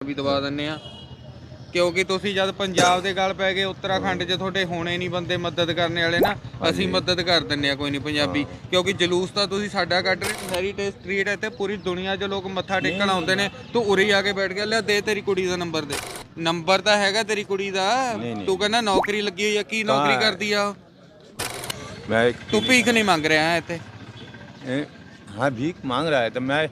ਵੀ ਦਵਾ ਦਿੰਨੇ ਆ। ਕਿਉਂਕਿ ਤੁਸੀਂ ਜਦ ਪੰਜਾਬ ਦੇ ਗੱਲ ਪੈ ਗਏ ਉੱਤਰਾਖੰਡ 'ਚ ਤੁਹਾਡੇ ਹੋਣੇ ਨਹੀਂ ਬੰਦੇ ਮਦਦ ਕਰਨ ਵਾਲੇ ਨਾ ਅਸੀਂ ਮਦਦ ਕਰ ਦਿੰਨੇ ਆ ਕੋਈ ਨਹੀਂ ਪੰਜਾਬੀ। ਕਿਉਂਕਿ ਜਲੂਸ ਤਾਂ ਤੁਸੀਂ ਸਾਡਾ ਕੱਢ ਰਹੇ ਹੈਰੀਟੇਜ ਸਟਰੀਟ ਇੱਥੇ ਪੂਰੀ ਦੁਨੀਆ 'ਚ ਲੋਕ ਮੱਥਾ ਟੇਕਣ ਆਉਂਦੇ ਨੇ। ਤੂੰ ਉਰੇ ਆ ਕੇ ਬੈਠ ਗਿਆ ਲੈ ਦੇ ਤੇਰੀ ਕੁੜੀ ਦਾ ਨੰਬਰ ਦੇ। ਨੰਬਰ ਤਾਂ ਹੈਗਾ ਤੇਰੀ ਕੁੜੀ ਦਾ। ਤੂੰ ਕਹਿੰਦਾ ਨੌਕਰੀ ਲੱਗੀ ਹੋਈ ਆ ਕੀ ਨੌਕਰੀ ਕਰਦੀ ਆ ਮੈਂ ਤੂੰ ਭੀਖ ਨਹੀਂ ਮੰਗ ਰਿਹਾ ਇੱਥੇ। ਹਾਂ ਭੀਖ ਮੰਗ ਰਿਹਾ ਹੈ ਮੈਂ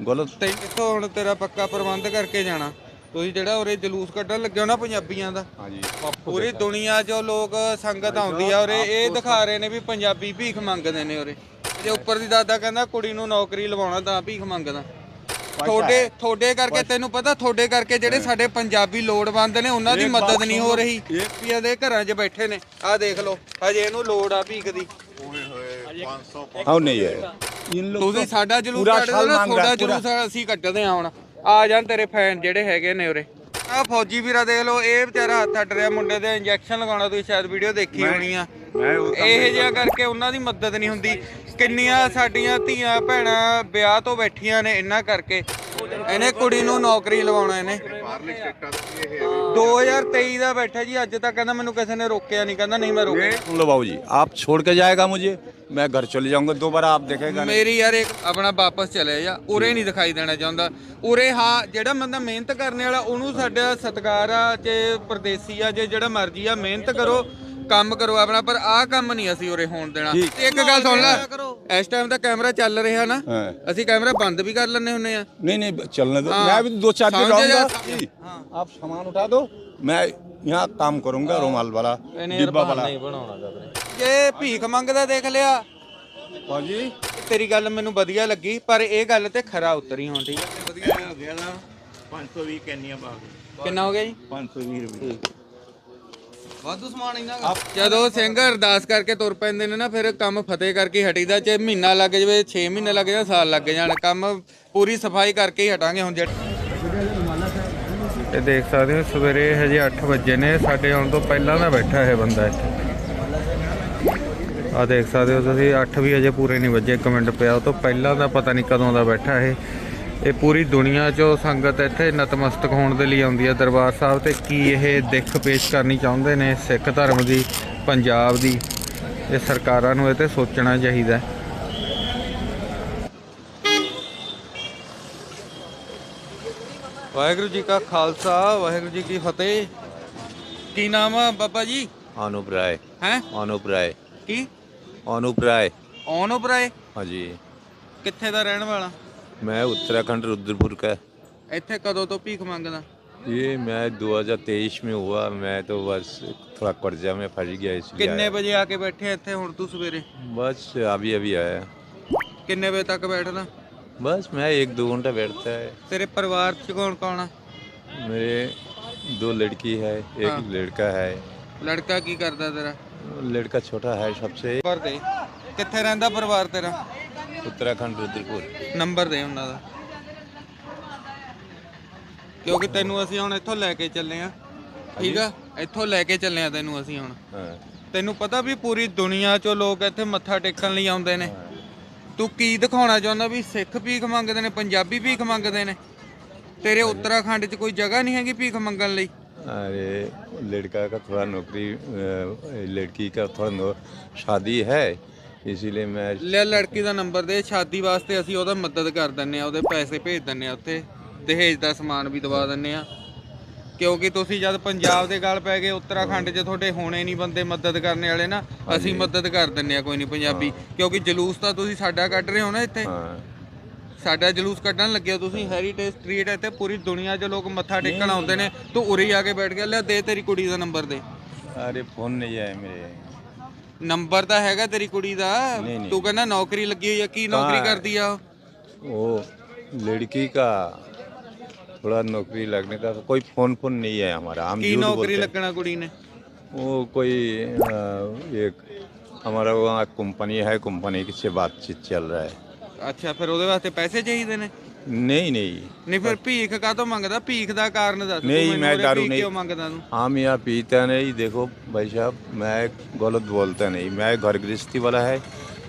ਗਲਤ। ਤੇ ਕਿੱਥੋਂ ਹੁਣ ਤੇਰਾ ਪੱਕਾ ਪ੍ਰਬੰਧ ਕਰਕੇ ਜਾਣਾ। ਤੁਸੀਂ ਜਿਹੜਾ ਉਰੇ ਜਲੂਸ ਕੱਢਣ ਲੱਗੇ ਹੋ ਨਾ ਪੰਜਾਬੀਆਂ ਦਾ ਹਾਂਜੀ। ਪੂਰੀ ਦੁਨੀਆ 'ਚੋਂ ਲੋਕ ਸੰਗਤ ਆਉਂਦੀ ਆ ਉਰੇ। ਇਹ ਦਿਖਾ ਰਹੇ ਨੇ ਵੀ ਪੰਜਾਬੀ ਭੀਖ ਮੰਗਦੇ ਨੇ ਉਰੇ। ਤੇ ਉੱਪਰ ਦੀ ਦਾਦਾ ਕਹਿੰਦਾ ਕੁੜੀ ਨੂੰ ਨੌਕਰੀ ਲਵਾਉਣਾ ਤਾਂ ਭੀਖ ਮੰਗਦਾ। ਥੋੜੇ ਥੋੜੇ ਕਰਕੇ ਤੈਨੂੰ ਪਤਾ ਥੋੜੇ ਕਰਕੇ ਜਿਹੜੇ ਸਾਡੇ ਪੰਜਾਬੀ ਲੋੜਵੰਦ ਨੇ ਉਹਨਾਂ ਦੀ ਮਦਦ ਨਹੀਂ ਹੋ ਰਹੀ। ਪੀਆ ਦੇ ਘਰਾਂ 'ਚ ਬੈਠੇ ਨੇ। ਆਹ ਦੇਖ ਲਓ ਹਜੇ ਇਹਨੂੰ ਲੋੜ ਆ ਭੀਖ ਦੀ। ਓਏ ਹੋਏ। हाँ नहीं है इन लोग ਤੁਸੀਂ ਸਾਡਾ ਜਲੂਸ ਪੂਰਾ ਕੱਢਦੇ ਸਾਲ ਨਾ ਮੰਗ ਰਿਹਾ, ਤੁਹਾਡਾ ਪੂਰਾ। ਜਲੂਸ ਅਸੀਂ ਕੱਢਦੇ ਆ ਹੁਣ ਆ ਜਾਣ ਤੇਰੇ ਫੈਨ ਜਿਹੜੇ ਹੈਗੇ ਨੇ ਉਰੇ ਆ ਫੌਜੀ ਵੀਰਾ ਦੇਖ ਲਓ ਇਹ ਵਿਚਾਰਾ ਹੱਥ ਅੱਡ ਰਿਹਾ ਮੁੰਡੇ ਦੇ ਇੰਜੈਕਸ਼ਨ ਲਗਾਉਣਾ ਤੁਸੀਂ ਸ਼ਾਇਦ ਵੀਡੀਓ ਦੇਖੀ ਹੋਣੀ ਆ मैं वो ਇਹ ਜਿਹਾ ਕਰਕੇ ਉਹਨਾਂ ਦੀ ਮਦਦ ਨਹੀਂ ਹੁੰਦੀ। ਕਿੰਨੀਆਂ ਸਾਡੀਆਂ ਧੀਆਂ ਭੈਣਾਂ ਵਿਆਹ ਤੋਂ ਬੈਠੀਆਂ ਨੇ ਇਹਨਾਂ ਕਰਕੇ। ਇਹਨੇ ਕੁੜੀ ਨੂੰ ਨੌਕਰੀ ਲਵਾਉਣਾ ਇਹਨੇ। 2023 ਦਾ ਬੈਠਾ ਜੀ ਅੱਜ ਤੱਕ ਕਹਿੰਦਾ ਮੈਨੂੰ ਕਿਸੇ ਨੇ ਰੋਕਿਆ ਨਹੀਂ। ਕਹਿੰਦਾ ਨਹੀਂ ਮੈਂ ਰੋਕਿਆ ਲਵਾਓ ਜੀ। ਆਪ ਛੋੜ ਕੇ ਜਾਏਗਾ ਮੁਝੇ। ਮੈਂ ਘਰ ਚਲੇ ਜਾਊਂਗਾ ਦੁਬਾਰਾ ਆਪ ਦੇਖੇਗਾ ਮੇਰੀ ਯਾਰ ਇੱਕ ਆਪਣਾ ਵਾਪਸ ਚਲੇ ਜਾ। ਉਰੇ ਨਹੀਂ ਦਿਖਾਈ ਦੇਣਾ ਚਾਹੁੰਦਾ। ਉਰੇ ਹਾਂ ਜਿਹੜਾ ਬੰਦਾ ਮਿਹਨਤ ਕਰਨ ਵਾਲਾ ਉਹਨੂੰ ਸਾਡਾ ਸਤਿਕਾਰ ਆ ਜੇ ਪਰਦੇਸੀ ਆ ਜੇ ਜਿਹੜਾ ਮਰਜ਼ੀ ਆ ਮਿਹਨਤ ਕਰੋ। ਕੰਮ ਕਰੋ ਆਪਣਾ ਪਰ ਆਹ ਕੰਮ ਨਹੀਂ ਅਸੀਂ ਉਰੇ ਹੋਣ ਦੇਣਾ ਤੇ ਇੱਕ ਗੱਲ ਸੁਣ ਲੈ ਇਸ ਟਾਈਮ ਤਾਂ ਕੈਮਰਾ ਚੱਲ ਰਿਹਾ ਨਾ हाँ। ਅਸੀਂ ਕੈਮਰਾ ਬੰਦ ਵੀ ਕਰ ਲੈਣੇ ਹੁੰਨੇ ਆ नहीं नहीं चलने दो हाँ। मैं भी दो चार दिन समझे रहूंगा जा- जी, आप सामान उठा दो मैं यहाँ काम करूंगा रुमाल वाला डिब्बा वाला ਜੇ ਭੀਖ ਮੰਗਦਾ ਦੇਖ ਲਿਆ हाँ जी ਤੇਰੀ ਗੱਲ ਮੈਨੂੰ ਵਧੀਆ ਲੱਗੀ ਪਰ ਇਹ ਗੱਲ ਤੇ ਖਰਾ ਉਤਰੀ ਹੁਣ ਠੀਕ ਹੈ ਵਧੀਆ ਹੋ ਗਿਆ ਨਾ 520 ਕੈਨੀਆਂ ਪਾ ਕੇ ਕਿੰਨਾ ਹੋ ਗਿਆ ਜੀ 520 ਰੁਪਏ ਵਾਧੂ ਸਮਾਨ ਇਹਨਾਂ ਜਦੋਂ ਸਿੰਘ ਅਰਦਾਸ ਕਰਕੇ ਤੁਰ ਪੈਂਦੇ ਨੇ ਨਾ ਫਿਰ ਕੰਮ ਫਤਿਹ ਕਰਕੇ ਹੀ ਹਟੀਦਾ ਚਾਹੇ ਮਹੀਨਾ ਲੱਗ ਜਾਵੇ 6 ਮਹੀਨੇ ਲੱਗ ਜਾਣ ਸਾਲ ਲੱਗ ਜਾਣ ਕੰਮ ਪੂਰੀ ਸਫ਼ਾਈ ਕਰਕੇ ਹੀ ਹਟਾਂਗੇ ਹੁਣ ਜੇ ਇਹ ਦੇਖ ਸਕਦੇ ਹੋ ਸਵੇਰੇ ਹਜੇ 8 ਵਜੇ ਨੇ ਸਾਡੇ ਆਉਣ ਤੋਂ ਪਹਿਲਾਂ ਦਾ ਬੈਠਾ ਇਹ ਬੰਦਾ ਇੱਥੇ। ਆ ਦੇਖ ਸਕਦੇ ਹੋ ਤੁਸੀਂ 8 ਵੀ ਹਜੇ ਪੂਰੇ ਨਹੀਂ ਵਜੇ ਇੱਕ ਮਿੰਟ ਪਿਆ ਉਹ ਤੋਂ ਪਹਿਲਾਂ ਦਾ ਪਤਾ ਨਹੀਂ ਕਦੋਂ ਦਾ ਬੈਠਾ ਇਹ। ਇਹ ਪੂਰੀ ਦੁਨੀਆ 'ਚੋਂ ਸੰਗਤ ਇੱਥੇ ਨਤਮਸਤਕ ਹੋਣ ਦੇ ਲਈ ਆਉਂਦੀ ਹੈ। ਦਰਬਾਰ ਸਾਹਿਬ ਤੇ ਕੀ ਇਹ ਦਿੱਖ ਪੇਸ਼ ਕਰਨੀ ਚਾਹੁੰਦੇ ਨੇ ਸਿੱਖ ਧਰਮ ਦੀ ਪੰਜਾਬ ਦੀ? ਇਹ ਸਰਕਾਰਾਂ ਨੂੰ ਇਹ ਤੇ ਸੋਚਣਾ ਚਾਹੀਦਾ ਵਾਹਿਗੁਰੂ ਜੀ ਕਾ ਖਾਲਸਾ ਵਾਹਿਗੁਰੂ ਜੀ ਕੀ ਫਤਿਹ। ਕੀ ਨਾਮ ਆ ਬਾਬਾ ਜੀ? ਅਨੂਪ ਹੈ? ਅਨੂਪ ਕੀ? ਅਨੂਪ ਰਾਏ ਹਾਂਜੀ। ਕਿੱਥੇ ਦਾ ਰਹਿਣ ਵਾਲਾ? मैं उत्तराखंड रुद्रपुर का ਇੱਥੇ ਕਦੋਂ ਤੋਂ ਭੀਖ ਮੰਗਦਾ ये मैं 2023 में हुआ मैं तो बस थोड़ा कर्जा में फंस गया इसलिए ਕਿੰਨੇ आया। ਵਜੇ ਆ ਕੇ ਬੈਠੇ ਇੱਥੇ ਹੁਣ ਤੂੰ ਸਵੇਰੇ बस अभी अभी आया ਕਿੰਨੇ ਵਜੇ ਤੱਕ ਬੈਠਦਾ बस मैं एक दो घंटा बैठता है ਤੇਰੇ ਪਰਿਵਾਰ ਚ ਕੌਣ ਕੌਣ ਆ मेरे दो लड़की है एक हाँ। लड़का है ਲੜਕਾ ਕੀ ਕਰਦਾ ਤੇਰਾ लड़का छोटा है सबसे ਨੰਬਰ ਦੇ ਕਿੱਥੇ ਰਹਿੰਦਾ ਪਰਿਵਾਰ ਤੇਰਾ उत्तराखंड रुद्रपुर ਨੰਬਰ ਦੇ ਉਹਨਾਂ ਦਾ ਕਿਉਂਕਿ ਤੈਨੂੰ ਅਸੀਂ ਹੁਣ ਇੱਥੋਂ ਲੈ ਕੇ ਚੱਲੇ ਆ ਠੀਕ ਆ ਇੱਥੋਂ ਲੈ ਕੇ ਚੱਲੇ ਆ ਤੈਨੂੰ ਅਸੀਂ ਹੁਣ हाँ ਤੈਨੂੰ ਪਤਾ ਵੀ ਪੂਰੀ ਦੁਨੀਆ 'ਚੋਂ ਲੋਕ ਇੱਥੇ ਮੱਥਾ ਟੇਕਣ ਲਈ ਆਉਂਦੇ ਨੇ ਤੂੰ ਕੀ ਦਿਖਾਉਣਾ ਚਾਹੁੰਦਾ ਵੀ ਸਿੱਖ ਭੀਖ ਮੰਗਦੇ ਨੇ ਪੰਜਾਬੀ ਭੀਖ ਮੰਗਦੇ ਨੇ ਤੇਰੇ ਉੱਤਰਾਖੰਡ 'ਚ ਕੋਈ ਜਗ੍ਹਾ ਨਹੀਂ ਹੈਗੀ ਭੀਖ ਮੰਗਣ ਲਈ अरे लड़का का थोड़ा नौकरी अ, लड़की का थोड़ा नौ, शादी है ਇਸ ਲਈ ਮੈਂ ਲੈ ਲੜਕੀ ਦਾ ਨੰਬਰ ਦੇ ਸ਼ਾਦੀ ਵਾਸਤੇ ਅਸੀਂ ਉਹਦਾ ਮਦਦ ਕਰ ਦਿੰਨੇ ਆ ਉਹਦੇ ਪੈਸੇ ਭੇਜ ਦਿੰਨੇ ਆ ਉੱਥੇ ਦਹੇਜ ਦਾ ਸਮਾਨ ਵੀ ਦਵਾ ਦਿੰਨੇ ਆ ਕਿਉਂਕਿ ਤੁਸੀਂ ਜਦ ਪੰਜਾਬ ਦੇ ਗੱਲ ਪੈ ਗਏ ਉੱਤਰਾਖੰਡ 'ਚ ਤੁਹਾਡੇ ਹੋਣੇ ਨਹੀਂ ਬੰਦੇ ਮਦਦ ਕਰਨ ਵਾਲੇ ਨਾ ਅਸੀਂ ਮਦਦ ਕਰ ਦਿੰਨੇ ਆ ਕੋਈ ਨਹੀਂ ਪੰਜਾਬੀ। ਕਿਉਂਕਿ ਜਲੂਸ ਤਾਂ ਤੁਸੀਂ ਸਾਡਾ ਕੱਢ ਰਹੇ ਹੋ ਨਾ ਇੱਥੇ। ਸਾਡਾ ਜਲੂਸ ਕੱਢਣ ਲੱਗੇ ਹੋ ਤੁਸੀਂ ਹੈਰੀਟੇਜ ਸਟਰੀਟ ਇੱਥੇ ਪੂਰੀ ਦੁਨੀਆ 'ਚ ਲੋਕ ਮੱਥਾ ਟੇਕਣ ਆਉਂਦੇ ਨੇ ਤੂੰ ਉਰੇ ਆ ਕੇ ਬੈਠ ਗਿਆ ਲੈ ਦੇ ਤੇਰੀ ਕੁੜੀ ਦਾ ਨੰਬਰ ਦੇ। ਅਰੇ ਫੋਨ ਨਹੀਂ ਆਇਆ ਮੇਰੇ। ਨੰਬਰ ਤਾਂ ਹੈਗਾ ਤੇਰੀ ਕੁੜੀ ਦਾ ਨਹੀਂ, ਨਹੀਂ। ਤੂੰ ਕਹਿੰਦਾ ਨੌਕਰੀ ਲੱਗੀ ਹੋਈ ਆ ਕੀ ਨੌਕਰੀ ਹਾਂ। ਕਰਦੀ ਆ ਉਹ वो लड़की का थोड़ा नौकरी लगने का कोई फोन फोन नहीं है हमारा हम ਕੀ झूठ ਨੌਕਰੀ बोलते हैं। ਲੱਗਣਾ ਕੁੜੀ ਨੇ वो कोई अ, एक हमारा वहाँ कंपनी है कंपनी से बातचीत चल रहा है ਅੱਛਾ ਫਿਰ ਉਹਦੇ ਵਾਸਤੇ ਪੈਸੇ ਚਾਹੀਦੇ ਨੇ नहीं नहीं ਨਹੀਂ ਫਿਰ ਭੀਖ ਕਾਹਤੋਂ ਮੰਗਦਾ ਭੀਖ ਦਾ ਕਾਰਨ ਦੱਸ ਤੂੰ ਨਹੀਂ, ਮੈਨੂੰ ਮੈਂ ਉਰੇ ਦਾਰੂ ਭੀਖ ਨਹੀਂ- ਕਿਉਂ ਮੰਗਦਾ ਤੂੰ हम यहाँ पीता नहीं देखो भाई साहब मैं गलत बोलता नहीं मैं घर गृहस्थी वाला है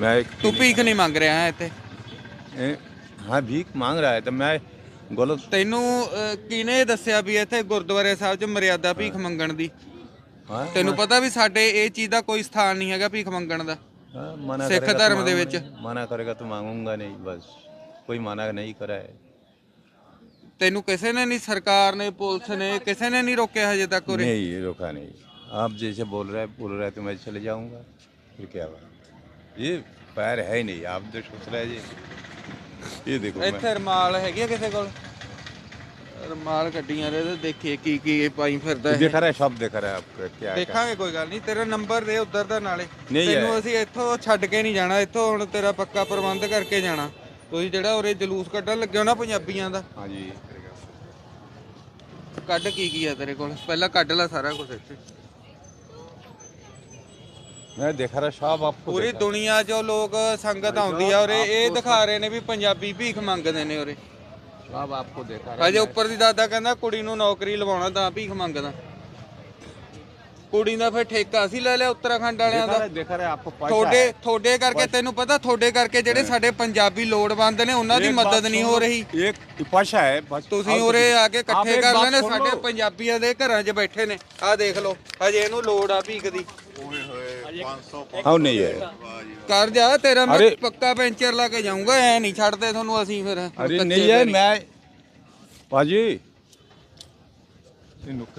मैं ਤੂੰ ਭੀਖ ਨਹੀਂ ਮੰਗ ਰਿਹਾ ਹੈ ਇੱਥੇ ए, हाँ भीख मांग रहा है तो मैं गलत ਤੈਨੂੰ ਅਹ, ਕਿਹਨੇ ਦੱਸਿਆ ਵੀ ਇੱਥੇ ਗੁਰਦੁਆਰੇ ਸਾਹਿਬ 'ਚ ਮਰਿਆਦਾ ਭੀਖ ਮੰਗਣ ਦੀ हाँ, ਤੈਨੂੰ ਪਤਾ ਵੀ ਸਾਡੇ ਇਹ ਚੀਜ਼ ਦਾ ਕੋਈ ਸਥਾਨ ਨਹੀਂ ਹੈਗਾ ਭੀਖ ਮੰਗਣ ਦਾ हाँ, मना सिख करेगा तो धर्म दे मांगूंगा विच। नहीं, मना करेगा तो मांगूंगा नहीं बस कोई मना नहीं करा है ਤੈਨੂੰ ਕਿਸੇ ਨੇ ਨਹੀਂ ਸਰਕਾਰ ਨੇ ਪੁਲਿਸ ਨੇ ਕਿਸੇ ਨੇ ਨਹੀਂ ਰੋਕਿਆ ਹਜੇ ਤੱਕ ਉਰੇ नहीं रोका नहीं आप जैसे बोल रहे हैं बोल रहे हैं तो मैं चले जाऊंगा फिर क्या हुआ ये पैर है ही नहीं आप जो सोच रहे हैं जी ये देखो मैं ਇੱਥੇ ਰਮਾਲ ਹੈਗੀ ਆ ਕਿਸੇ ਕੋਲ ਰਮਾਲ ਕੱਢੀਆਂ ਰੇ ਤੇ ਦੇਖੀਏ ਕੀ ਕੀ ਇਹ ਪਾਈ ਫਿਰਦਾ ਇਹ दिखा रहा है सब दिखा रहा है आपको क्या क्या ਦੇਖਾਂਗੇ ਕੋਈ ਗੱਲ ਨਹੀਂ ਤੇਰਾ ਨੰਬਰ ਦੇ ਉਧਰ ਦਾ ਨਾਲੇ ਨਹੀਂ ਹੈ। ਤੈਨੂੰ ਅਸੀਂ ਇੱਥੋਂ ਛੱਡ ਕੇ ਨਹੀਂ ਜਾਣਾ ਇੱਥੋਂ ਹੁਣ ਤੇਰਾ ਪੱਕਾ ਪ੍ਰਬੰਧ ਕਰਕੇ ਜਾਣਾ ਤੁਸੀਂ ਜਿਹੜਾ ਉਰੇ ਜਲੂਸ ਕੱਢਣ ਲੱਗੇ ਹੋ ਨਾ ਪੰਜਾਬੀਆਂ ਦਾ हाँ जी ਕੱਢ ਕੀ ਕੀ ਆ ਤੇਰੇ ਕੋਲ ਪਹਿਲਾਂ ਕੱਢ ਲੈ ਸਾਰਾ ਕੁਝ ਇੱਥੇ मैं देखा रहा सब आपको ਪੂਰੀ देखा। ਦੁਨੀਆ 'ਚੋਂ ਲੋਕ ਸੰਗਤ ਆਉਂਦੀ ਆ ਉਰੇ ਇਹ ਦਿਖਾ ਰਹੇ ਨੇ ਵੀ ਪੰਜਾਬੀ ਭੀਖ ਮੰਗਦੇ ਨੇ ਉਰੇ सब आपको देखा रहा ਹਜੇ ਉੱਪਰ ਦੀ ਦਾਦਾ ਕਹਿੰਦਾ ਕੁੜੀ ਨੂੰ ਨੌਕਰੀ ਲਵਾਉਣਾ ਤਾਂ ਭੀਖ ਮੰਗਦਾ ਕੁੜੀ ਦਾ ਫਿਰ ਠੇਕਾ ਅਸੀਂ ਲੈ ਲਿਆ ਉੱਤਰਾਖੰਡ ਵਾਲਿਆਂ देखा ਦਾ रहा है, देखा रहा है आपको पैसा ਤੁਹਾਡੇ है। ਤੁਹਾਡੇ ਕਰਕੇ ਤੈਨੂੰ ਪਤਾ ਤੁਹਾਡੇ ਕਰਕੇ ਜਿਹੜੇ ਸਾਡੇ ਪੰਜਾਬੀ ਲੋੜਵੰਦ ਨੇ ਉਹਨਾਂ ਦੀ एक बात ਮਦਦ ਨਹੀਂ सुन ਹੋ लो, ਰਹੀ एक पैसा है बस ਤੁਸੀਂ और ਉਰੇ कुछ ਆ नहीं। ਕੇ आप ਇਕੱਠੇ एक ਕਰ बात ਲੈਣੇ सुन ਸਾਡੇ लो। ਪੰਜਾਬੀਆਂ ਦੇ ਘਰਾਂ 'ਚ ਬੈਠੇ ਨੇ ਆਹ ਦੇਖ ਲਓ ਹਜੇ ਇਹਨੂੰ ਲੋੜ ਆ ਭੀਖ ਦੀ ਓਏ ਹੋਏ 500 हाँ नहीं है ਕਰ ਜਾ ਤੇਰਾ ਮੈਂ ਅਰੇ- ਪੱਕਾ ਪੈਂਚਰ ਲਾ ਕੇ ਜਾਊਂਗਾ ਐ ਨਹੀਂ ਛੱਡਦੇ ਤੁਹਾਨੂੰ ਅਸੀਂ ਫਿਰ अरे ਕੱਚੇ नहीं है ਪੈਰੀਂ। मैं पाजी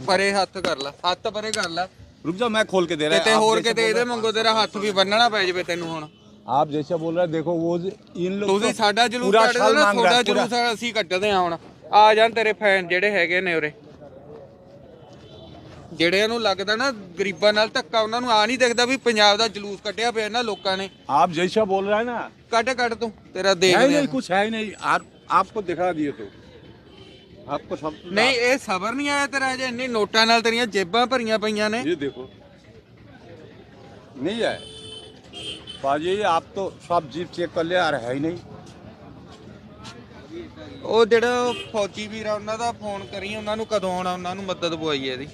ਪਰੇ ਹੱਥ ਕਰ ਲੈ ਹੱਥ ਪਰੇ ਕਰ ਲੈ रुक जाओ मैं खोल के दे रहा ਕਿਤੇ आप ਹੋਰ जैसे ਕਿਤੇ बोल ਇਹਦੇ रहे ਮੰਗੋ ਤੇਰਾ ਹੱਥ ਵੀ ਬੰਨਣਾ ਪੈ ਜਾਵੇ ਤੈਨੂੰ ਹੁਣ हैं- आप जैसे बोल रहे हैं देखो वो इन लोग ਤੁਸੀਂ तो ਸਾਡਾ ਜਲੂਸ पूरा ਕੱਢਦੇ साल ਨਾ मांग रहा ਤੁਹਾਡਾ है, पूरा- ਜਲੂਸ ਅਸੀਂ ਕੱਢਦੇ ਆ ਹੁਣ ਆ ਜਾਣ ਤੇਰੇ ਫੈਨ ਜਿਹੜੇ ਹੈਗੇ ਨੇ ਉਰੇ ਜਿਹੜਿਆਂ ਨੂੰ ਲੱਗਦਾ ਨਾ ਗਰੀਬਾਂ ਨਾਲ ਧੱਕਾ ਉਹਨਾਂ ਨੂੰ ਆ ਨਹੀਂ ਦਿਖਦਾ ਵੀ ਪੰਜਾਬ ਦਾ ਜਲੂਸ ਕੱਢਿਆ ਪਿਆ ਇਹਨਾਂ ਲੋਕਾਂ ਨੇ आप जैसा बोल रहे हैं ना ਕੱਢ ਕੱਢ ਤੂੰ ਤੇਰਾ ਦੇਖ है ही ਲਿਆ। नहीं कुछ है ही नहीं आप आपको दिखा दिए तो आपको सब ਨਹੀਂ ਇਹ ਸਬਰ ਨਹੀਂ ਆਇਆ ਤੇਰਾ ਜੇ ਇੰਨੇ ਨੋਟਾਂ ਨਾਲ ਤੇਰੀਆਂ ਜੇਬਾਂ ਭਰੀਆਂ ਪਈਆਂ ਨੇ ये देखो नहीं है पाजी आप तो सब जीप चेक कर लिया यार है ही नहीं ਉਹ ਜਿਹੜਾ ਉਹ ਫੌਜੀ ਵੀਰ ਆ ਉਹਨਾਂ ਦਾ ਫੋਨ ਕਰੀ ਉਹਨਾਂ ਨੂੰ ਕਦੋਂ ਆਉਣਾ ਉਹਨਾਂ ਨੂੰ ਮਦਦ ਪਵਾਈ ਇਹਦੀ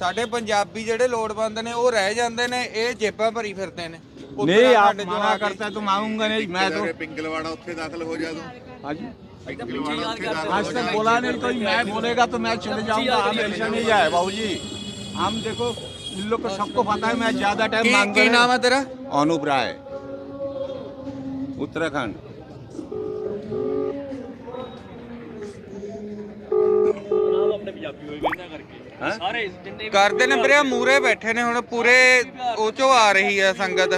ਸਾਡੇ ਪੰਜਾਬੀ ਜਿਹੜੇ ਲੋੜਵੰਦ ਨੇ ਉਹ ਰਹਿ ਜਾਂਦੇ ਨੇ ਇਹ ਜੇਬਾਂ ਭਰੀ ਫਿਰਦੇ ਨੇ नहीं आप ਉੱਤਰਾਖੰਡ ਚੋਂ मना ਆ ਕੇ। करता है तो मांगूंगा नहीं मैं तो ਪਿੰਗਲਵਾੜਾ ਉੱਥੇ ਦਾਖਲ ਹੋ ਜਾ ਤੂੰ हाँ जी ਪਿੰਗਲਵਾੜਾ ਉੱਥੇ ਦਾਖਲ आज तक बोला नहीं कोई मैं बोलेगा तो मैं चले जाऊंगा हम ऐसा नहीं जाए बाबूजी हम देखो इन लोग को सबको पता है मैं ज्यादा टाइम ਕੀ मांग ਕੀ ਨਾਮ ਹੈ ਤੇਰਾ अनूप राय उत्तराखंड ਕਰਦੇ ਨੇ ਵੀਰੇ ਮੂਰੇ ਬੈਠੇ ਨੇ ਹੁਣ ਪੂਰੇ ਉਹ ਆ ਰਹੀ ਆ ਸੰਗਤ।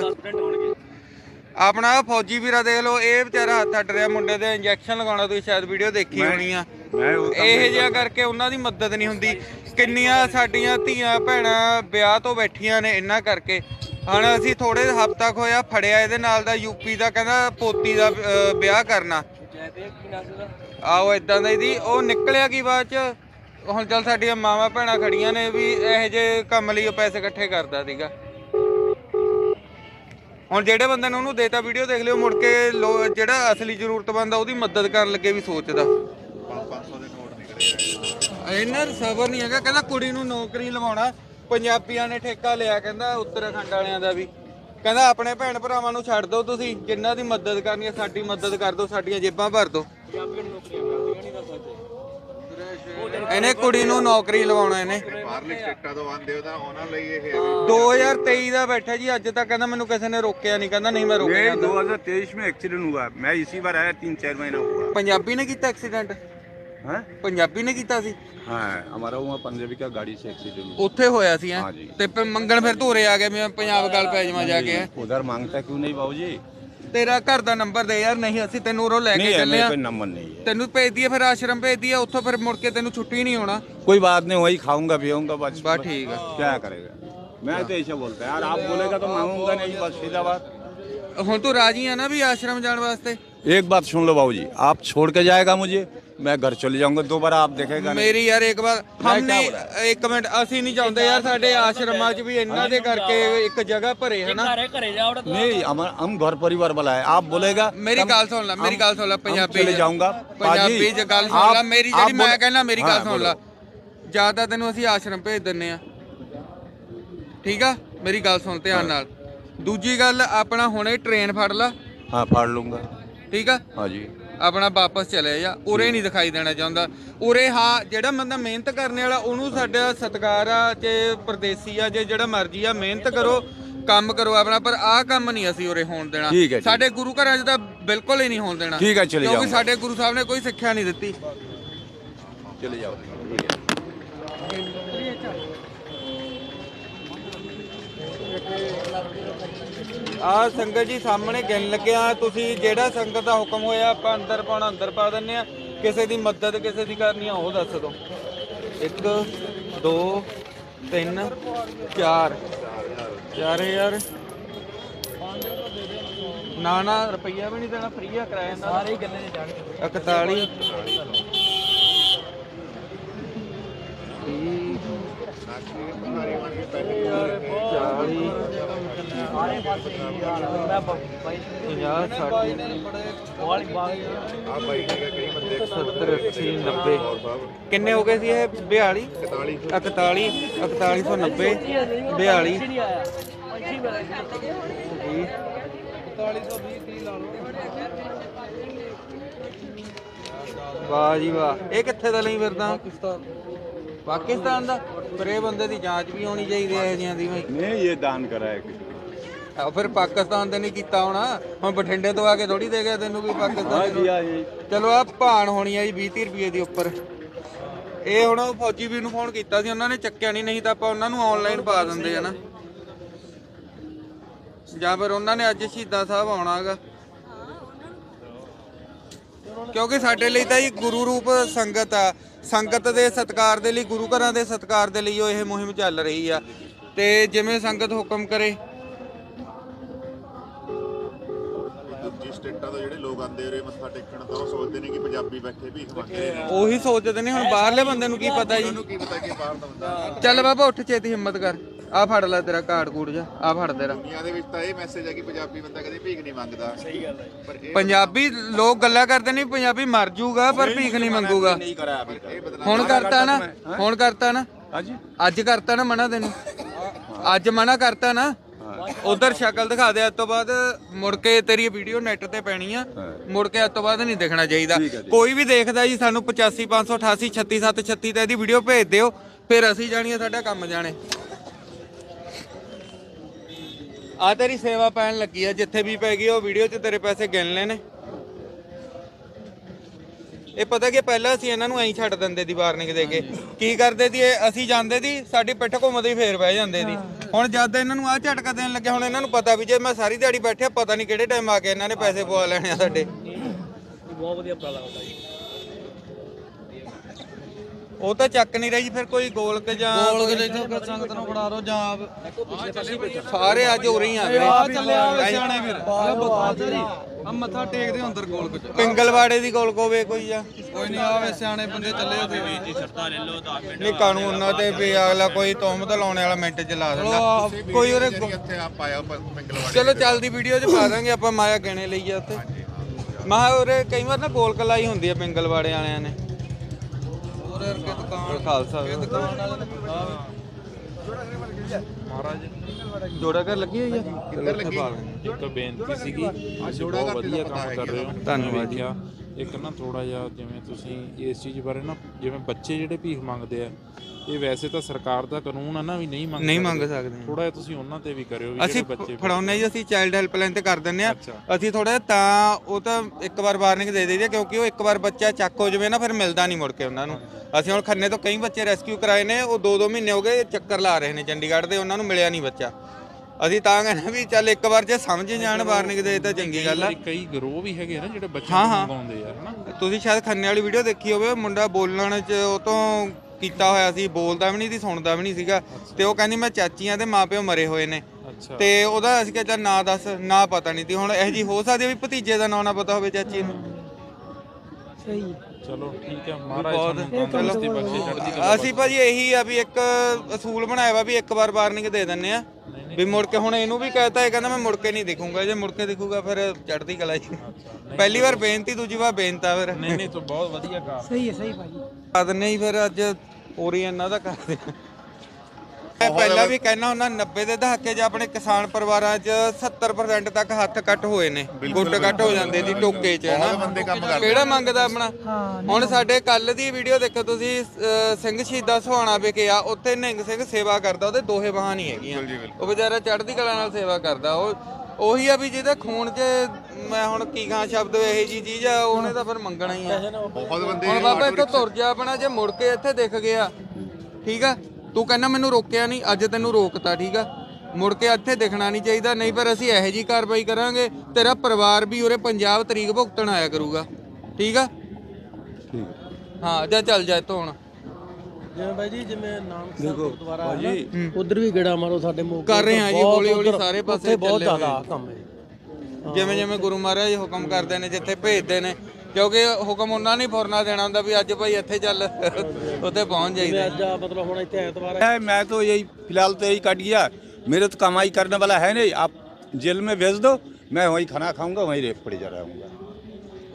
ਆਪਣਾ ਫੌਜੀ ਵੀਰਾ ਦੇਖ ਲਓ ਇਹ ਵਿਚਾਰਾ ਹੱਥ ਅੱਡ ਰਿਹਾ ਮੁੰਡੇ ਦੇ ਇੰਜੈਕਸ਼ਨ ਲਗਾਉਣਾ ਤੁਸੀਂ ਸ਼ਾਇਦ ਵੀਡੀਓ ਦੇਖੀ ਹੋਣੀ ਆ। ਇਹ ਜਿਹਾ ਕਰਕੇ ਉਹਨਾਂ ਦੀ ਮਦਦ ਨਹੀਂ ਹੁੰਦੀ। ਕਿੰਨੀਆਂ ਸਾਡੀਆਂ ਧੀਆਂ ਭੈਣਾਂ ਵਿਆਹ ਤੋਂ ਬੈਠੀਆਂ ਨੇ ਇਹਨਾਂ ਕਰਕੇ। ਹਣ ਅਸੀਂ ਥੋੜੇ ਹਫ਼ਤਾ ਖੋਇਆ ਫੜਿਆ ਇਹਦੇ ਨਾਲ ਦਾ ਯੂਪੀ ਦਾ ਕਹਿੰਦਾ ਪੋਤੀ ਦਾ ਵਿਆਹ ਕਰਨਾ। ਆਓ ਇਦਾਂ ਦਾ ਇਹਦੀ ਉਹ ਨਿਕਲਿਆ ਕੀ ਬਾਅਦ ਚ? ਹੁਣ ਚੱਲ ਸਾਡੀਆਂ ਮਾਵਾਂ ਭੈਣਾਂ ਖੜੀਆਂ ਨੇ ਵੀ ਇਹੋ ਜਿਹੇ ਕੰਮ ਲਈ ਉਹ ਪੈਸੇ ਇਕੱਠੇ ਕਰਦਾ ਸੀਗਾ। ਹੁਣ ਜਿਹੜੇ ਬੰਦੇ ਨੇ ਉਹਨੂੰ ਦੇਤਾ ਵੀਡੀਓ ਦੇਖ ਲਿਓ, ਮੁੜ ਕੇ ਜਿਹੜਾ ਅਸਲੀ ਜ਼ਰੂਰਤਮੰਦ ਆ ਉਹਦੀ ਮਦਦ ਕਰਨ ਲੱਗੇ ਵੀ ਸੋਚਦਾ। 500 ਦੇ ਨੋਟ ਨਿਕਲੇ ਇਹਨਾਂ ਦਾ ਸਬਰ ਨਹੀਂ ਹੈਗਾ, ਕਹਿੰਦਾ ਕੁੜੀ ਨੂੰ ਨੌਕਰੀ ਲਵਾਉਣਾ, ਪੰਜਾਬੀਆਂ ਨੇ ਠੇਕਾ ਲਿਆ, ਕਹਿੰਦਾ ਉੱਤਰਾਖੰਡ ਵਾਲਿਆਂ ਦਾ ਵੀ। ਕਹਿੰਦਾ ਆਪਣੇ ਭੈਣ ਭਰਾਵਾਂ ਨੂੰ ਛੱਡ ਦਿਓ ਤੁਸੀਂ, ਜਿਨ੍ਹਾਂ ਦੀ ਮਦਦ ਕਰਨੀ ਹੈ, ਸਾਡੀ ਮਦਦ ਕਰ ਦਿਓ, ਸਾਡੀਆਂ ਜੇਬਾਂ ਭਰ ਦਿਓ। ਇਹਨੇ ਕੁੜੀ ਨੂੰ ਨੌਕਰੀ ਲਵਾਉਣਾ ਇਹਨੇ ਬਾਹਰਲੇ ਸਟੇਟਾਂ ਤੋਂ ਆਉਂਦੇ ਹੋ ਤਾਂ ਉਹਨਾਂ ਲਈ ਇਹ ਹੈ 2023 ਦਾ ਬੈਠਾ ਜੀ ਅੱਜ ਤੱਕ ਕਹਿੰਦਾ ਮੈਨੂੰ ਕਿਸੇ ਨੇ ਰੋਕਿਆ ਨਹੀਂ ਕਹਿੰਦਾ ਨਹੀਂ ਮੈਂ ਰੋਕਿਆ मेरे ਜਾਂਦਾ 2023 में एक्सीडेंट हुआ मैं इसी बार आया तीन चार महीना हुआ ਪੰਜਾਬੀ ਨੇ ਕੀਤਾ ਐਕਸੀਡੈਂਟ हाँ ਪੰਜਾਬੀ ਨੇ ਕੀਤਾ ਸੀ हाँ हमारा वहाँ पंजाबी का गाड़ी से एक्सीडेंट हुआ ਉੱਥੇ ਹੋਇਆ ਸੀ ਹੈਂ? ਹਾਂ ਜੀ। ਤੇ ਪ- ਮੰਗਣ ਫਿਰ ਧੂਰੇ ਆ ਗਏ ਮੈਂ ਪੰਜਾਬ ਗੱਲ ਪੈ ਜਾਵਾਂ ਜਾ ਕੇ उधर मांगता क्यों नहीं बाबूजी ਤੇਰਾ ਘਰ ਦਾ ਨੰਬਰ ਦੇ ਯਾਰ ਨਹੀਂ ਅਸੀਂ ਤੈਨੂੰ ਉਰੋਂ ਲੈ नहीं ਕੇ है ਚੱਲੇ मेरे ਆ कोई नंबर नहीं है ਤੈਨੂੰ ਭੇਜ ਦਈਏ ਫਿਰ ਆਸ਼ਰਮ ਭੇਜ ਦਈਏ ਉੱਥੋਂ ਫਿਰ ਮੁੜ ਕੇ ਤੈਨੂੰ ਛੁੱਟੀ ਨਹੀਂ ਹੋਣਾ कोई बात नहीं वही खाऊंगा पियूंगा बस बस ठीक है। क्या करेगा मैं तो ऐसे बोलता है यार आप बोलेगा तो मांगूंगा नहीं बस सीधा बात ਹੁਣ ਤੂੰ ਰਾਜੀ ਆ ਨਾ ਵੀ ਆਸ਼ਰਮ ਜਾਣ ਵਾਸਤੇ एक बात सुन लो बाबूजी आप छोड़ के जाएगा मुझे मैं घर चले जाऊंगा दोबारा आप देखेगा नहीं ਮੇਰੀ ਯਾਰ ਇੱਕ ਵਾਰ ਮੈਂ ਹਮ ਕਿਆ ਨਹੀਂ ਬੋਲਾਂ? ਇੱਕ ਮਿੰਟ ਅਸੀਂ ਨਹੀਂ ਚਾਹੁੰਦੇ ਯਾਰ ਸਾਡੇ ਆਸ਼ਰਮਾਂ 'ਚ ਵੀ ਇਹਨਾਂ ਦੇ ਕਰਕੇ ਇੱਕ ਜਗ੍ਹਾ ਭਰੇ ਹਨਾ नहीं हम हम घर परिवार वाला है आप बोलेगा ਮੇਰੀ हम- ਗੱਲ ਸੁਣ ਲੈ ਮੇਰੀ हम- ਗੱਲ ਸੁਣ ਲੈ हम ਪੰਜਾਬੀ चले 'ਚ। जाऊंगा ਪੰਜਾਬੀ बाजी, 'ਚ ਗੱਲ ਸੁਣ ਲੈ आप- ਮੇਰੀ आप ਜਿਹੜੀ ਮੈਂ बोलो- ਕਹਿੰਦਾ ਮੇਰੀ ਗੱਲ हाँ, ਸੁਣ ਲੈ बोलो। ਜਿਆਦਾ ਤੈਨੂੰ ਅਸੀਂ ਆਸ਼ਰਮ ਭੇਜ ਦਿੰਨੇ ਆ ਠੀਕ ਆ ਮੇਰੀ ਗੱਲ ਸੁਣ ਧਿਆਨ ਨਾਲ ਦੂਜੀ ਗੱਲ ਆਪਣਾ ਹੁਣੇ ਟ੍ਰੇਨ ਫੜ ਲਾ हाँ फाड़ लूंगा ਠੀਕ ਆ हाँ जी ਆਪਣਾ ਵਾਪਸ ਚਲੇ ਜਾ ਉਰੇ ਨਹੀਂ ਦਿਖਾਈ ਦੇਣਾ ਚਾਹੁੰਦਾ। ਉਰੇ ਹਾਂ ਜਿਹੜਾ ਬੰਦਾ ਮਿਹਨਤ ਕਰਨ ਵਾਲਾ ਉਹਨੂੰ ਸਾਡਾ ਸਤਿਕਾਰ ਆ ਤੇ ਪਰਦੇਸੀ ਆ ਜੇ ਜਿਹੜਾ ਮਰਜ਼ੀ ਆ ਮਿਹਨਤ ਕਰੋ ਕੰਮ ਕਰੋ ਆਪਣਾ ਪਰ ਆਹ ਕੰਮ ਨਹੀਂ ਅਸੀਂ ਉਰੇ ਹੋਣ ਦੇਣਾ। ਸਾਡੇ ਗੁਰੂ ਘਰਾਂ 'ਚ ਤਾਂ ਬਿਲਕੁਲ ਹੀ ਨਹੀਂ ਹੋਣ ਦੇਣਾ। ਠੀਕ ਹੈ, ਕਿਉਂਕਿ ਸਾਡੇ ਗੁਰੂ ਸਾਹਿਬ ਨੇ ਕੋਈ ਸਿੱਖਿਆ ਨਹੀਂ ਦਿੱਤੀ। ਚਲੇ ਜਾਓ। ਠੀਕ ਹੈ ਆ ਸੰਗਤ ਜੀ ਸਾਹਮਣੇ ਗਿਣ ਲੱਗਿਆ। ਤੁਸੀਂ ਜਿਹੜਾ ਸੰਗਤ ਦਾ ਹੁਕਮ ਹੋਇਆ ਆਪਾਂ ਅੰਦਰ ਪਾਉਣਾ ਅੰਦਰ ਪਾ ਦਿੰਨੇ ਆ ਕਿਸੇ ਦੀ ਮਦਦ ਕਿਸੇ ਦੀ ਕਰਨੀ ਆ ਉਹ ਦੱਸ ਦੋ 1 2 3 4 4000 ਨਾ ਨਾ ਰੁਪਈਆ ਵੀ ਨਹੀਂ ਦੇਣਾ ਫ੍ਰੀ ਆ ਕਿਰਾਇਆ ਨਾਲ। ਸਾਰੇ ਕਿੰਨੇ ਜਾਣਗੇ 41 40 ਪੰਜਾਹ ਸੱਠ ਆ ਬਾਈ ਹੈਗਾ ਕਈ ਬੰਦੇ 70 80 90 ਕਿੰਨੇ ਹੋ ਗਏ ਸੀ ਇਹ? 42 41 41 4190 42 ਵਾਹ ਜੀ ਵਾਹ। ਇਹ ਕਿੱਥੇ ਦਾ ਲਈ ਫਿਰਦਾ? ਪਾਕਿਸਤਾਨ ਪਾਕਿਸਤਾਨ ਦਾ ਪਰ ਇਹ ਬੰਦੇ ਦੀ ਜਾਂਚ ਵੀ ਹੋਣੀ ਚਾਹੀਦੀ ਹੈ ਇਹ ਜਿਹੀਆਂ ਦੀ ਭਾਈ नहीं ये दान करा है किसी ਆ ਫਿਰ ਪਾਕਿਸਤਾਨ ਦੇ ਨਹੀਂ ਕੀਤਾ ਹੋਣਾ ਹੁਣ ਬਠਿੰਡੇ ਤੋਂ ਆ ਕੇ ਥੋੜੀ ਦੇ ਗਿਆ ਤੈਨੂੰ ਕੋਈ ਪਾਕਿਸਤਾਨ ਦੇ दिया ये ਚਲੋ ਆ ਭਾਣ ਹੋਣੀ ਆ ਜੀ 20 30 ਰੁਪਏ ਦੀ ਉੱਪਰ ਇਹ ਹੁਣ ਉਹ ਫੌਜੀ ਵੀਰ ਨੂੰ ਫੋਨ ਕੀਤਾ ਸੀ ਉਹਨਾਂ ਨੇ ਚੱਕਿਆ ਨਹੀਂ ਨਹੀਂ ਤਾਂ ਆਪਾਂ ਉਹਨਾਂ ਨੂੰ ਆਨਲਾਈਨ ਪਾ ਦਿੰਦੇ ਆ ਨਾ ਜਾਂ ਫਿਰ ਉਹਨਾਂ ਨੇ ਅੱਜ ਸ਼ਹੀਦਾਂ ਸਾਹਿਬ ਆਉਣਾ ਹੈਗਾ ਕਿਉਂਕਿ ਸਾਡੇ ਲਈ ਤਾਂ ਇਹ ਗੁਰੂ ਰੂਪ ਸੰਗਤ ਆ ਸੰਗਤ ਦੇ ਸਤਕਾਰ ਦੇ ਲਈ ਗੁਰੂ ਘਰਾਂ ਦੇ ਸਤਕਾਰ ਦੇ ਲਈ ਉਹ ਇਹ ਮੁਹਿੰਮ ਚੱਲ ਰਹੀ ਆ। ਤੇ ਜਿਵੇਂ ਸੰਗਤ ਹੁਕਮ ਕਰੇ। ਦੂਜੀ ਸਟੇਟਾਂ ਤੋਂ ਜਿਹੜੇ ਲੋਕ ਆਉਂਦੇ ਉਰੇ ਮੱਥਾ ਟੇਕਣ ਤਾਂ ਉਹ ਸੋਚਦੇ ਨੇ ਕਿ ਪੰਜਾਬੀ ਬੈਠੇ ਵੀ ਮੰਗੇ ਨੇ। ਉਹੀ ਸੋਚਦੇ ਨੇ ਹੁਣ ਬਾਹਰਲੇ ਬੰਦੇ ਨੂੰ ਕੀ ਪਤਾ ਜੀ? ਉਹਨੂੰ ਕੀ ਪਤਾ ਕਿ ਬਾਹਰ ਦਾ ਬੰਦਾ ਚੱਲ ਬਾਬਾ ਉੱਠ ਛੇਤੀ ਹਿੰਮਤ ਕਰ। ਆ ਫੜ ਲੈ ਤੇਰਾ ਕਾਰਡ ਕੂੜ ਜਾ ਆ ਫੜ ਤੇਰਾ। ਦੁਨੀਆ ਦੇ ਵਿੱਚ ਤਾਂ ਇਹ ਮੈਸੇਜ ਹੈ ਕਿ ਪੰਜਾਬੀ ਬੰਦਾ ਕਦੇ ਭੀਖ ਨਹੀਂ ਮੰਗਦਾ। ਸਹੀ ਗੱਲ ਹੈ। ਪਰ ਇਹ ਪੰਜਾਬੀ ਲੋਕ ਗੱਲਾਂ ਕਰਦੇ ਨਹੀਂ ਪੰਜਾਬੀ ਮਰ ਜਾਊਗਾ ਪਰ ਭੀਖ ਨਹੀਂ ਮੰਗੂਗਾ। ਹੁਣ ਕਰਤਾ ਨਾ ਹੁਣ ਕਰਤਾ ਨਾ। ਹਾਂਜੀ। ਅੱਜ ਕਰਤਾ ਨਾ ਮਨਾ ਤੈਨੂੰ। ਅੱਜ ਮਨਾ ਕਰਤਾ ਨਾ। ਉਧਰ ਸ਼ਕਲ ਦਿਖਾ ਦੇ ਅੱਜ ਤੋਂ ਬਾਅਦ ਮੁੜ ਕੇ ਤੇਰੀ ਵੀਡੀਓ ਨੈਟ ਤੇ ਪੈਣੀ ਆ। ਮੁੜ ਕੇ ਅੱਜ ਤੋਂ ਬਾਅਦ ਨਹੀਂ ਦੇਖਣਾ ਚਾਹੀਦਾ। ਕੋਈ ਵੀ ਦੇਖਦਾ ਜੀ ਸਾਨੂੰ 8558836736 ਤੇ ਇਹਦੀ ਵੀਡੀਓ ਭੇਜ ਦਿਓ। ਫਿਰ ਅਸੀਂ ਜਾਣੀਏ ਸਾਡਾ ਕੰਮ ਜਾਣੇ। ਆ ਤੇਰੀ ਸੇਵਾ ਪੈਣ ਲੱਗੀ ਆ ਜਿੱਥੇ ਵੀ ਪੈ ਗਈ ਉਹ ਵੀਡੀਓ 'ਚ ਤੇਰੇ ਪੈਸੇ ਗਿਣ ਲੈਣੇ ਇਹ ਪਤਾ ਕਿ ਪਹਿਲਾਂ ਅਸੀਂ ਇਹਨਾਂ ਨੂੰ ਐਂ ਛੱਡ ਦਿੰਦੇ ਦੀ ਵਾਰਨਿੰਗ ਦੇ ਕੇ। ਕੀ ਕਰਦੇ ਦੀ ਅਸੀਂ ਜਾਂਦੇ ਦੀ ਸਾਡੀ ਪਿੱਠ ਘੁੰਮਦੇ ਹੀ ਫੇਰ ਬਹਿ ਜਾਂਦੇ ਦੀ ਹੁਣ ਜਦ ਇਹਨਾਂ ਨੂੰ ਆ ਝਟਕਾ ਦੇਣ ਲੱਗੇ ਹੁਣ ਇਹਨਾਂ ਨੂੰ ਪਤਾ ਵੀ ਜੇ ਮੈਂ ਸਾਰੀ ਦਿਹਾੜੀ ਬੈਠਿਆ ਪਤਾ ਨਹੀਂ ਕਿਹੜੇ ਟਾਈਮ ਆ ਕੇ ਇਹਨਾਂ ਨੇ ਪੈਸੇ ਪਵਾ ਲੈਣੇ ਆ ਸਾਡੇ। ਬਹੁਤ ਵਧੀਆ ਉਪਰਾਲਾ ਹੁੰਦਾ ਜੀ ਉਹ ਤਾਂ ਚੱਕ ਨਹੀਂ ਰਹੀ ਫਿਰ ਕੋਈ ਗੋਲਕ ਜਾਂ ਬੋਲ ਕੇ ਦੇਖੋ ਸੰਗਤ ਨੂੰ ਫੜਾ ਰੋ ਜਾਂ ਆਪ। ਸਾਰੇ ਅੱਜ ਹੀ ਆ ਗਏ। ਆ ਚੱਲਿਆ ਓਏ ਸਿਆਣੇ ਵੀਰ ਆ ਜੀ ਆ। ਮੱਥਾ ਟੇਕਦੇ ਅੰਦਰ ਗੋਲ ਕੁਝ ਪਿੰਗਲਵਾੜੇ ਦੀ ਗੋਲਕ ਹੋਵੇ ਕੋਈ ਜਾਂ। ਕੋਈ ਨਹੀਂ ਆਵੇ ਸਿਆਣੇ ਬੰਦੇ ਚੱਲੇ ਉੱਥੇ। ਨਹੀਂ ਕਾਨੂੰਨਾਂ ਤੇ ਵੀ ਅਗਲਾ ਕੋਈ ਤੋਹਮਤ ਲਾਉਣ ਵਾਲਾ ਮਿੰਟ ਚ ਲਾ ਦਿੰਦਾ। ਕੋਈ ਗੋ- ਇੱਥੇ ਆ ਪਾਇਆ ਪਿੰਗਲਵਾੜੇ ਚਲੋ ਚੱਲਦੀ ਵੀਡੀਓ 'ਚ ਪਾ ਦਾਂਗੇ ਆਪਾਂ ਮਾਇਆ ਗਹਿਣੇ ਲਈ ਆ ਉੱਥੇ ਮਹਾ ਉਰੇ ਕਈ ਵਾਰ ਨਾ ਗੋਲ ਕਲਾਈ ਹੁੰਦੀ ਆ ਪਿੰਗਲਵਾੜੇ ਵਾਲਿਆਂ ਨੇ। ਦੁਕਾਨ ਖਾਲਸਾ। ਦੁਕਾਨ ਵਾਲੇ ਨੇ ਮਹਾਰਾਜ ਜੋੜਾ ਘਰ ਲੱਗੀ ਹੋਈ ਆ? ਕਿੱਧਰ ਲੱਗੀ? ਇੱਕ ਬੇਨਤੀ ਸੀਗੀ। ਬਹੁਤ ਵਧੀਆ ਕੰਮ ਕਰ ਰਹੇ ਹੋ। ਧੰਨਵਾਦ ਜੀ। ਇੱਕ ਨਾ ਥੋੜਾ ਜਿਹਾ ਜਿਵੇਂ ਤੁਸੀਂ ਇਸ ਚੀਜ਼ ਬਾਰੇ ਨਾ ਜਿਵੇਂ ਬੱਚੇ ਜਿਹੜੇ ਭੀਖ ਮੰਗਦੇ ਆ ਇਹ ਵੈਸੇ ਤਾਂ ਸਰਕਾਰ ਦਾ ਕਾਨੂੰਨ ਆ ਨਾ ਵੀ ਨਹੀਂ ਮੰਗ ਨਹੀਂ ਮੰਗ ਸਕਦੇ। ਥੋੜਾ ਜਿਹਾ ਤੁਸੀਂ ਉਹਨਾਂ ਤੇ ਵੀ ਕਰਿਓ ਵੀ ਅਸੀਂ ਜਿਹੜੇ ਬੱਚੇ ਫੜਾਉਨੇ ਜੀ ਅਸੀਂ ਚਾਈਲਡ ਹੈਲਪਲਾਈਨ ਤੇ ਕਰ ਦਿੰਨੇ ਆ। ਅੱਛਾ। ਅਸੀਂ ਥੋੜਾ ਤਾਂ ਉਹ ਤਾਂ ਇੱਕ ਵਾਰ ਵਾਰਨਿੰਗ ਦੇ ਦੇਈਦੀ ਆ ਕਿਉਂਕਿ ਉਹ ਇੱਕ ਵਾਰ ਬੱਚਾ ਚੱਕ ਹੋ ਜਾਵੇ ਨਾ ਫਿਰ ਮਿਲਦਾ ਨਹੀਂ ਮੁੜ ਕੇ ਉਹਨਾਂ ਨੂੰ। ਅਸੀਂ ਹੁਣ ਖੰਨੇ ਤੋਂ ਕਈ ਬੱਚੇ ਰੈਸਕਿਊ ਕਰਾਏ ਨੇ ਉਹ 2-2 ਮਹੀਨੇ ਹੋ ਗਏ ਚੱਕਰ ਲਾ ਰਹੇ ਨੇ ਚੰਡੀਗੜ੍ਹ ਦੇ ਉਹਨਾਂ ਨੂੰ ਮਿਲਿਆ ਨਹੀਂ ਬੱਚਾ। ਅਸੀਂ ਤਾਂ ਕਹਿੰਦੇ ਵੀ ਚੱਲ ਇੱਕ ਵਾਰ ਜੇ ਸਮਝ ਜਾਣ ਵਾਰਨਿੰਗ ਦੇ ਤਾਂ ਚੰਗੀ ਗੱਲ ਆ। ਕਈ- ਗਰੋਹ ਵੀ ਹੈਗੇ ਨਾ ਜਿਹੜੇ ਬੱਚੇ ਹਾਂ, ਹਾਂ। ਮੰਗਾਉਂਦੇ ਆ ਹਨਾ? ਤੁਸੀਂ ਸ਼ਾਇਦ ਖੰਨੇ ਵਾਲੀ ਵੀਡੀਓ ਦੇਖੀ ਹੋਵੇ ਮੁੰਡਾ ਬੋਲਣ ਚ ਉਹ ਤੋਂ ਕੀਤਾ ਹੋਇਆ ਸੀ ਬੋਲਦਾ ਵੀ ਨਹੀਂ ਸੀ ਸੁਣਦਾ ਵੀ ਨਹੀਂ ਸੀਗਾ। ਤੇ ਉਹ ਕਹਿੰਦੀ ਮੈਂ ਚਾਚੀਆਂ ਤੇ ਮਾਪਿਓ ਮਰੇ ਹੋਏ ਨੇ। ਅੱਛਾ। ਤੇ ਉਹਦਾ ਅਸੀਂ ਕਿਹਾ ਚੱਲ ਨਾਂ ਦੱਸ ਨਾਂ ਪਤਾ ਨਹੀਂ ਤੀ ਹੁਣ ਇਹ ਜੀ ਹੋ ਸਕਦੀ ਵੀ ਭਤੀਜੇ ਦਾ ਨਾਂ ਨਾ ਪਤਾ ਹੋਵੇ ਚਾਚੀ ਨੂੰ। ਚਲੋ ਠੀਕ ਹੈ ਮਹਾਰਾਜ ਤੁਹਾਨੂੰ ਤੰਦਰੁਸਤੀ ਬਖਸ਼ੇ ਚੜ੍ਹਦੀ ਕਲਾ ਅਸੀਂ ਭਾਜੀ ਇਹੀ ਆ ਵੀ ਇੱਕ ਅਸੂਲ ਬਣਾਇਆ ਵਾ ਵੀ ਇੱਕ ਵਾਰ ਵਾਰਨਿੰਗ ਦੇ ਦਿੰਨੇ ਆ। ਵੀ ਮੁੜ ਕੇ ਹੁਣ ਇਹਨੂੰ ਵੀ ਕਹਤਾ ਇਹ ਕਹਿੰਦਾ ਮੈਂ ਮੁੜ ਕੇ ਨਹੀਂ ਦਿਖੂੰਗਾ ਜੇ ਮੁੜ ਕੇ ਦਿਖੂਗਾ ਫਿਰ ਚੜ੍ਹਦੀ ਕਲਾ ਜੀ ਪਹਿਲੀ ਵਾਰ ਬੇਨਤੀ ਦੂਜੀ ਵਾਰ ਬੇਨਤਾ ਫਿਰ। ਨਹੀਂ ਨਹੀਂ ਤੂੰ ਬਹੁਤ ਵਧੀਆ ਕੰਮ ਆ ਦਿੰਨੇ ਹੀ ਫਿਰ ਅੱਜ ਪੂਰੀ ਇਹਨਾਂ ਦਾ ਕਰਦੇ ਆ। ਮੈਂ ਪਹਿਲਾਂ ਵੀ ਕਹਿਣਾ ਉਹਨਾਂ 90 ਦੇ ਦਹਾਕੇ 'ਚ ਆਪਣੇ ਕਿਸਾਨ ਪਰਿਵਾਰਾਂ 'ਚ 70% ਤੱਕ ਹੱਥ ਕੱਟ ਹੋਏ ਨੇ। ਗੁੱਟ ਕੱਟ ਹੋ ਜਾਂਦੇ ਸੀ ਟੋਕੇ 'ਚ ਹਨਾ? ਬੰਦੇ ਕੰਮ ਕਰਦੇ ਕਿਹੜਾ ਮੰਗਦਾ ਆਪਣਾ? ਹੁਣ ਸਾਡੇ ਕੱਲ ਦੀ ਵੀਡੀਓ ਦੇਖੋ ਤੁਸੀਂ ਸਿੰਘ ਸ਼ਹੀਦਾ ਸੁਹਾਣਾ ਵਿਖੇ ਆ ਉੱਥੇ ਨਿਹੰਗ ਸਿੰਘ ਸੇਵਾ ਕਰਦਾ ਉਹਦੇ ਦੋਹੇ ਬਾਹਾਂ ਨਹੀਂ ਹੈਗੀਆਂ। ਉਹ ਵਿਚਾਰਾ ਚੜ੍ਹਦੀ ਕਲਾ ਨਾਲ ਸੇਵਾ ਕਰਦਾ। ਉਹ ਉਹੀ ਆ ਵੀ ਜਿਹਦੇ ਖੂਨ 'ਚ ਮੈਂ ਹੁਣ ਕੀ ਕਹਾਂ ਸ਼ਬਦ ਇਹੋ ਜੀ ਚੀਜ਼ ਆ ਉਹਨੇ ਤਾਂ ਫਿਰ ਮੰਗਣਾ ਹੀ ਆ। ਬਹੁਤ ਬੰਦੇ ਹੁਣ ਬਾਬਾ ਇੱਥੋਂ ਤੁਰ ਜਾ ਆਪਣਾ ਜੇ ਮੁੜ ਕੇ ਇੱਥੇ ਦਿਖ ਗਿਆ ਠੀਕ ਆ? ਤੂੰ ਕਹਿੰਦਾ ਮੈਨੂੰ ਰੋਕਿਆ ਨਹੀਂ ਅੱਜ ਤੈਨੂੰ ਰੋਕਤਾ ਠੀਕ ਆ? ਮੁੜ ਕੇ ਇੱਥੇ ਦਿਖਣਾ ਨਹੀਂ ਚਾਹੀਦਾ ਨਹੀਂ ਪਰ ਅਸੀਂ ਇਹੋ ਜੀ ਕਾਰਵਾਈ ਕਰਾਂਗੇ ਤੇਰਾ ਪਰਿਵਾਰ ਵੀ ਉਰੇ ਪੰਜਾਬ ਤਰੀਕ ਭੁਗਤਣ ਆਇਆ ਕਰੂਗਾ ਠੀਕ ਆ? ਹਾਂ ਜਾ ਚੱਲ ਜਾ ਇੱਥੋਂ ਜਿਵੇਂ ਬਾਈ ਜੀ ਜਿਵੇਂ ਨਾਮ ਦੇਖੋ ਦੁਬਾਰਾ ਜੀ। ਉਧਰ ਵੀ ਗੇੜਾ ਮਾਰੋ ਸਾਡੇ ਮੋਕੇ ਕਰ ਰਹੇ ਆ ਜੀ ਹੌਲੀ ਹੌਲੀ ਸਾਰੇ ਪਾਸੇ ਬਹੁਤ ਜ਼ਿਆਦਾ ਕੰਮ ਹੈ। ਜਿਵੇਂ ਜਿਵੇਂ ਗੁਰੂ ਮਹਾਰਾਜ ਹੁਕਮ ਕਰਦੇ ਨੇ ਜਿੱਥੇ ਭੇਜਦੇ ਨੇ ਕਿਉਂਕਿ ਹੁਕਮ ਉਹਨਾਂ ਨੇ ਫੁਰਨਾ ਦੇਣਾ ਹੁੰਦਾ ਵੀ ਅੱਜ ਭਾਈ ਇੱਥੇ ਚੱਲ ਉੱਥੇ ਪਹੁੰਚ ਜਿਵੇਂ ਜਾਈਦਾ ਅੱਜ ਆ ਮਤਲਬ ਹੁਣ ਇੱਥੇ ਐਤਵਾਰ ਹੈ है मैं तो यही फिलहाल तो यही कट गया मेरे तो कमाई करने वाला है नहीं आप जेल में भेज दो मैं वहीं खाना खाऊंगा वहीं रेप पड़ जा रहूंगा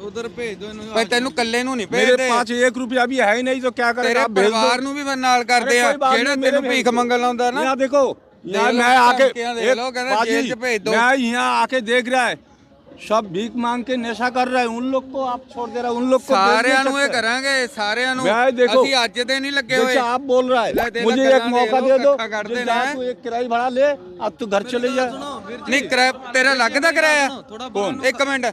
ਉਧਰ ਭੇਜ ਦਿਓ ਇਹਨੂੰ ਭਾਈ ਤੈਨੂੰ ਕੱਲੇ ਨੂੰ ਨਹੀਂ मेरे ਭੇਜਦੇ पास एक रुपया भी है ही नहीं तो क्या ਤੇਰੇ करेगा आप भेज दो ਪਰਿਵਾਰ ਨੂੰ ਵੀ ਮੈਂ ਨਾਲ ਕਰਦੇ ਆ अरे कोई बात ਜਿਹੜਾ नहीं, मेरे ਤੈਨੂੰ भेज ਭੀਖ दो। ਮੰਗਣ ਲਾਉਂਦਾ ਨਾ यहाँ देखो यहाँ लो, मैं आके धमकियां दे एक लो, कहना बाजी, जेल च भेज दो। मैं यहाँ आके देख रहा है सब भीख मांग के नशा कर रहे हैं उन लोग को आप छोड़ दे रहे हैं उन लोग को भेज नहीं ਸਾਰਿਆਂ ਨੂੰ ਇਹ सकते। ਕਰਾਂਗੇ ਸਾਰਿਆਂ ਨੂੰ ਮੈਂ ਦੇਖੋ- ਅਸੀਂ ਅੱਜ ਦੇ ਨਹੀਂ ਲੱਗੇ ਹੋਏ जैसे आप बोल रहा ले है दे मुझे ला, एक करा मौका दे दे लो, दो कट्ठा कर जो देना जा है। तू एक किराई भाड़ा ले अब तू घर चले जा ਨਹੀਂ ਕਿਰਾਇਆ ਤੇਰਾ ਲੱਗਦਾ ਕਿਰਾਇਆ कौन ਇੱਕ ਮਿੰਟ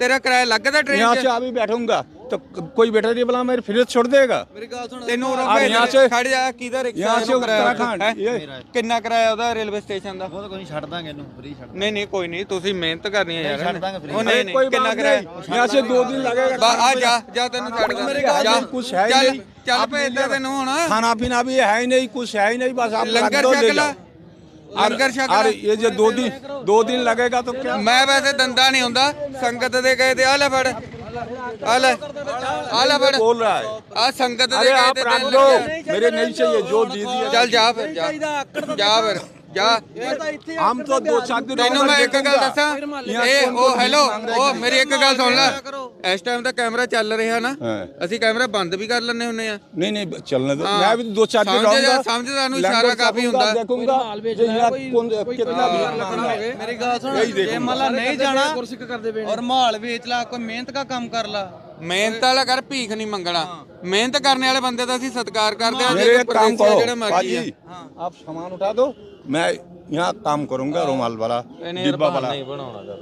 ਤੇਰਾ ਕਿਰਾਇਆ ਲੱਗਦਾ ਟ੍ਰੇਨ यहाँ 'ਚ से अभी बैठूंगा तो क- कोई बैटरी वाला मेरे फिर छोड़ देगा ਮੇਰੀ ਗੱਲ ਸੁਣ ਤੈਨੂੰ ਉਰੋਂ और ਭੇਜ यहाँ ਦੇ, से- ਖੜ ਜਾ ਕਿਹਦਾ ਰਿਕਸ਼ਾ यहाँ से ਇਹਨੂੰ ਕਿਰਾਇਆ उत्तराखंड ਹੈਂ? ये ਕਿੰਨਾ ਕਿਰਾਇਆ ਉਹਦਾ ਰੇਲਵੇ ਸਟੇਸ਼ਨ ਦਾ ਉਹ ਤਾਂ ਕੋਈ ਨਹੀਂ ਛੱਡ ਦਾਂਗੇ ਇਹਨੂੰ ਫ੍ਰੀ ਛੱਡ ਨਹੀਂ ਨਹੀਂ ਕੋਈ ਨਹੀਂ ਤੁਸੀਂ ਮਿਹਨਤ ਕਰਨੀ ਹੈ ਯਾਰ ਛੱਡ ਦਾਂਗੇ free। ਉਹ ਨਹੀਂ अरे ਨਹੀਂ कोई ਕਿੰਨਾ बात ਕਿਰਾਇਆ नहीं यहाँ से दो दिन लगेगा ਬਾ ਆ ਜਾ ਜਾ ਤੈਨੂੰ ਛੱਡ ਦਾਂ ਜਾ कुछ है ही ਚੱਲ नहीं ਚੱਲ आप ले ਭੇਜਦਾ लो। ਤੈਨੂੰ ਹੁਣ खाना पीना भी है ही नहीं कुछ है ही नहीं बस आप ਲੰਗਰ रख दो, ले ਛਕ ਲਾ जाओ। ਲੰਗਰ ਛਕ अरे ਲਾ ये जो दो दिन दो दिन लगेगा तो क्या ਮੈਂ ਵੈਸੇ ਦੰਦਾ ਨਹੀਂ ਹੁੰਦਾ ਸੰਗਤ ਦੇ ਗਏ ਤੇ ਆ ਲੈ आ ले आ ले बड़े बोल रहा है आ संगत अरे आप रख दो मेरे नहीं चाहिए जो दीदी चल जा फिर जा जा फिर ਜਾ। ਹਮ ਤੋਂ ਦੋ ਚਾਕ ਦਿਨ ਤੈਨੂੰ ਮੈਂ ਇੱਕ ਗੱਲ ਦੱਸਾਂ? ਇਹ ਉਹ ਹੈਲੋ ਉਹ ਮੇਰੀ ਇੱਕ ਗੱਲ ਸੁਣ ਲੈ। ਇਸ ਟਾਈਮ ਤਾਂ ਕੈਮਰਾ ਚੱਲ ਰਿਹਾ ਨਾ। ਅਸੀਂ ਕੈਮਰਾ ਬੰਦ ਵੀ ਕਰ ਲੈਣੇ ਹੁੰਨੇ ਆ। ਨਹੀਂ ਨਹੀਂ ਚੱਲਣ ਦੇ ਮੈਂ ਵੀ ਦੋ ਚਾਰ ਦਿਨ ਰਹਾਂਗਾ। ਸਮਝਦਾ ਨੂੰ ਇਸ਼ਾਰਾ ਕਾਫੀ ਹੁੰਦਾ। ਦੇਖੂੰਗਾ। ਕਿੰਨਾ ਵੀ ਲੱਗਣਾ ਹੋਵੇ। ਮੇਰੀ ਗੱਲ ਸੁਣ ਜੇ ਮਲਾ ਨਹੀਂ ਜਾਣਾ ਔਰ ਮਾਲ ਵੇਚ ਲਾ ਕੋਈ ਮਿਹਨਤ ਦਾ ਕੰਮ ਕਰ ਲਾ। ਮਿਹਨਤ ਵਾਲਾ ਕਰ ਭੀਖ ਨਹੀਂ ਮੰਗਣਾ। ਮਿਹਨਤ ਕਰਨ ਵਾਲੇ ਬੰਦੇ ਦਾ ਅਸੀਂ ਸਤਿਕਾਰ ਕਰਦੇ ਆ ਜਿਹੜੇ ਕੰਮ ਕਰੋ ਮਰਜ਼ੀ ਆ। ਆਪ ਸਮਾਨ ਉਠਾ ਦਿਓ। मैं यहाँ काम करूँगा रुमाल वाला डिब्बा वाला नहीं बनाना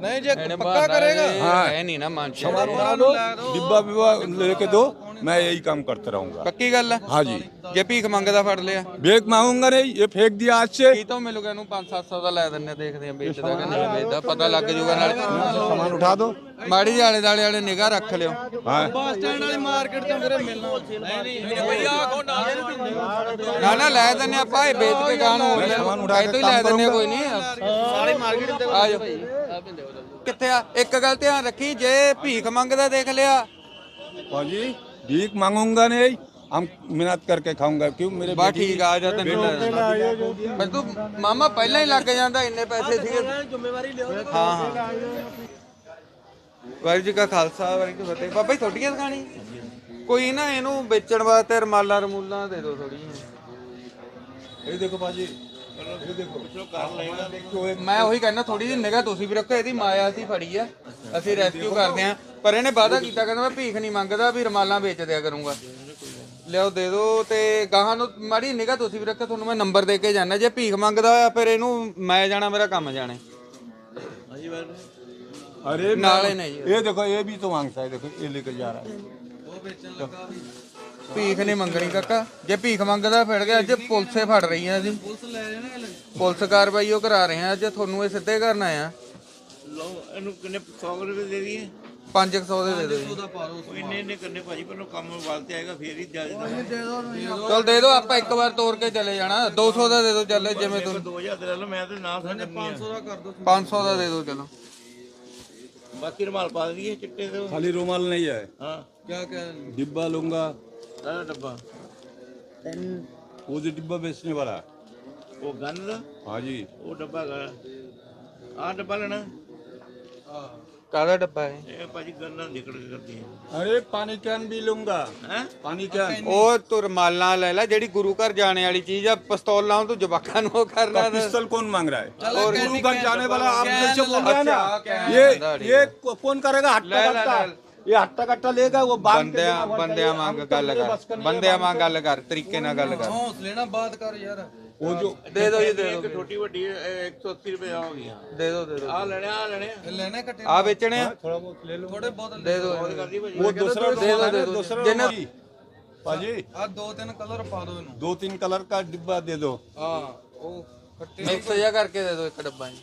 नहीं जी पक्का करेगा हाँ है नहीं ना मान डिब्बा विब्बा लेके दो मैं यही काम करते रहूंगा ਪੱਕੀ ਗੱਲ ਆ हाँ जी ਜੇ ਭੀਖ ਮੰਗਦਾ ਫੜ ਲਿਆ बेग मांगूंगा नहीं ये फेंक दिया आज से ਕੀ ਤੋਂ ਮਿਲੂਗਾ ਇਹਨੂੰ 5-700 ਦਾ ਲੈ ਦਿੰਨੇ ਦੇਖਦੇ ਆ ਵੇਚਦਾ ਕਿ ਨਹੀਂ ਵੇਚਦਾ ਪਤਾ ਲੱਗ ਜੂਗਾ ਨਾਲ सामान उठा दो ਮਾੜੀ ਜਿਹੀ ਆਲੇ ਦਾਲੇ ਵਾਲੇ ਨਿਗਾਹ ਰੱਖ ਲਿਓ हाँ ਬੱਸ ਸਟੈਂਡ ਵਾਲੀ ਮਾਰਕੀਟ ਤੋਂ ਮੇਰੇ ਮਿਲਣਾ ਨਹੀਂ ਨਹੀਂ ਭਈ ਆ ਕੋ ਨਾ ਨਾ ਲੈ ਦਿੰਨੇ ਆਪਾਂ ਇਹ ਵੇਚ ਕੇ ਗਾਂ ਨੂੰ ਸਮਾਨ ਉਠਾ ਕੇ ਤੋਂ ਹੀ ਲੈ ਕੰਮ ਦਿੰਨੇ ਕੋਈ ਨਹੀਂ ਸਾਰੀ ਮਾਰਕੀਟ ਆ ਜਾਓ ਕਿੱਥੇ ਆ ਇੱਕ ਗੱਲ ਧਿਆਨ ਰੱਖੀ ਜੇ ਭੀਖ ਮੰਗਦਾ ਦੇਖ ਲਿਆ पाजी भीख मांगूंगा नहीं हम मेहनत करके खाऊंगा क्यों मेरे ਬਾ बेटी ਠੀਕ ਆ ਆ ਜਾ ਤੈਨੂੰ ਲੈ ਦਿੰਦਾ ਪਰ ਤੂੰ ਮਾਮਾ ਪਹਿਲਾਂ ਹੀ ਲੱਗ ਜਾਂਦਾ ਇੰਨੇ ਪੈਸੇ ਸੀਗੇ ਜ਼ਿੰਮੇਵਾਰੀ ਲਿਓ ਹਾਂ ਹਾਂ ਵਾਹਿਗੁਰੂ ਜੀ ਕਾ ਖਾਲਸਾ ਵਾਹਿਗੁਰੂ ਜੀ ਕੀ ਫਤਿਹ ਬਾਬਾ ਜੀ ਤੁਹਾਡੀ ਦੁਕਾਨੀ ਕੋਈ ਨਾ ਇਹਨੂੰ ਵੇਚਣ ਵਾਸਤੇ ਰਮਾਲਾ ਰਮੂਲਾ ਦੇ ਦਿਓ ਥੋੜੀ ये देखो बाजी ये देखो देखो एक ਮੈਂ ਉਹੀ ਕਹਿੰਦਾ ਥੋੜੀ ਜਿਹੀ ਨਿਗਾਹ ਤੁਸੀਂ ਵੀ ਰੱਖੋ ਇਹਦੀ ਮਾਇਆ ਅਸੀਂ ਫੜੀ ਆ ਅਸੀਂ ਰੈਸਕਿਊ ਕਰਦੇ ਆ ਪਰ ਇਹਨੇ ਵਾਅਦਾ ਕੀਤਾ ਕਹਿੰਦਾ ਮੈਂ ਭੀਖ ਨਹੀਂ ਮੰਗਦਾ ਵੀ ਰਮਾਲਾਂ ਵੇਚ ਦਿਆ ਕਰੂੰਗਾ ਲਿਆਓ ਦੇ ਦਿਓ ਤੇ ਗਾਹਾਂ ਨੂੰ ਮਾੜੀ ਨਿਗਾਹ ਤੁਸੀਂ ਵੀ ਰੱਖੋ ਤੁਹਾਨੂੰ ਮੈਂ ਨੰਬਰ ਦੇ ਕੇ ਜਾਣਾ ਜੇ ਭੀਖ ਮੰਗਦਾ ਹੋਇਆ ਫਿਰ ਇਹਨੂੰ ਮੈਂ ਜਾਣਾ ਮੇਰਾ ਕੰਮ ਜਾਣੇ अरे नाले नहीं है। ये देखो ये भी तो मांगता है देखो ये लेकर जा रहा है ਭੀਖ ਨਹੀਂ ਮੰਗਣੀ ਕਾਕਾ ਜੇ ਭੀਖ ਮੰਗਦਾ ਫਿਰ ਗਿਆ ਅੱਜ ਪੁਲਿਸੇ ਫੜ ਰਹੀ ਆ ਜੀ ਪੁਲਿਸ ਲੈ ਜਾਣਾ ਇਹ ਪੁਲਿਸ ਕਾਰਵਾਈ ਉਹ ਕਰਾ ਰਹੇ ਆ ਅੱਜ ਤੁਹਾਨੂੰ ਇਹ ਸਿੱਧੇ ਕਰਨ ਆਇਆ ਲਓ ਇਹਨੂੰ ਕਿੰਨੇ 100 ਰੁਪਏ ਦੇ ਦਈਏ 500 ਦੇ ਦੇ ਦਿਓ ਜੀ ਉਹਦਾ ਪਾ ਦੋ ਉਹ ਇੰਨੇ ਇੰਨੇ ਕਰਨੇ ਭਾਜੀ ਪਰ ਉਹ ਕੰਮ ਵਾਲ ਤੇ ਆਏਗਾ ਫੇਰ ਹੀ ਜਾਇਜ਼ ਦੇ ਦੋ ਨਹੀਂ ਚਲ ਦੇ ਦਿਓ ਆਪਾਂ ਇੱਕ ਵਾਰ ਤੋੜ ਕੇ ਚਲੇ ਜਾਣਾ 200 ਦਾ ਦੇ ਦਿਓ ਚੱਲ ਜਿਵੇਂ ਤੁਸੀਂ 2000 ਦੇ ਲੈ ਲਓ ਮੈਂ ਤੇ ਨਾ ਸਾਂ ਕਰਨੀ ਆ 500 ਦਾ ਕਰ ਦੋ 500 ਦਾ ਦੇ ਦਿਓ ਚਲੋ ਬਾਕੀ ਰੁਮਾਲ ਪਾ ਦਈਏ ਚਿੱਟੇ ਦੇ खाली रुमाल नहीं है ਹਾਂ ਕਿਆ ਕਿਆ डिब्बा लूंगा ਆਹ ਡੱਬਾ वो जो डिब्बा बेचने वाला ਉਹ ਗੰਨ ਦਾ हाँ जी ਉਹ ਡੱਬਾ ਗਾ ਆਹ ਡੱਬਾ ਲੈਣਾ ਕਾਹਦਾ ਡੱਬਾ ਹੈ ਇਹ ਭਾਜੀ ਗੰਨਾ ਨਿਕਲ ਕੇ ਕਰਦੀ ਹੈ अरे पानी कैन भी लूंगा ਹੈ पानी कैन ਉਹ ਤੁਰਮਾਲਾਂ ਲੈ ਲੈ ਜਿਹੜੀ ਗੁਰੂ ਘਰ ਜਾਣੇ ਵਾਲੀ ਚੀਜ਼ ਆ ਪਿਸਤੌਲਾਂ ਤੂੰ ਜਵਾਕਾਂ ਨੂੰ ਉਹ करना था पिस्तल कौन मांग रहा है और गुरु घर जाने वाला आप जैसे बोल रहे हैं अच्छा, ना कैन ये दाढ़ी। ये को- कौन करेगा हट्टा ले, ले, कट्टा ले। ਇਹ ਹੱਟਾ ਕੱਟਾ ਲੇਗਾ ਉਹ ਬਾਗ ਬੰਦਿਆਂ ਬੰਦਿਆਂ ਵਾਂਗ ਗੱਲ ਕਰ। ਬੰਦਿਆਂ ਵਾਂਗ ਗੱਲ ਕਰ ਤਰੀਕੇ ਨਾਲ ਗੱਲ ਕਰ। ਹੌਸਲੇ ਨਾਲ ਬਾਤ ਕਰ ਯਾਰ। ਉਹ ਜੋ ਦੇ ਦੋ ਜੀ ਦੇ ਦੋ ਇੱਕ ਛੋਟੀ ਵੱਡੀ 180 ਰੁਪਏ ਆ ਹੋ ਗਈਆਂ। ਦੇ ਦੋ ਦੇ ਦੋ ਆ ਲੈਣੇ ਆ ਲੈਣੇ। ਲੈਣੇ ਕੱਟੇ ਆ? ਵੇਚਣੇ ਥੋੜਾ ਬਹੁਤ ਲੈ ਲਓ। ਥੋੜੇ ਬਹੁਤ ਦੇ ਦੋ ਉਹ ਦੂਸਰਾ ਦੇ ਦੋ ਦੇ ਦੋ ਜਿੰਨਾ ਭਾਜੀ। ਆ ਦੋ ਤਿੰਨ ਕਲਰ ਪਾ ਦੋ ਇਹਨੂੰ। ਦੋ ਤਿੰਨ ਕਲਰ ਦਾ ਡਿੱਬਾ ਦੇ ਦਿਓ। ਹਾਂ ਉਹ ਕੱਟੇ ਮਿਕਸ ਕਰਕੇ ਦੇ ਦਿਓ ਇੱਕ ਡੱਬਾ ਜੀ।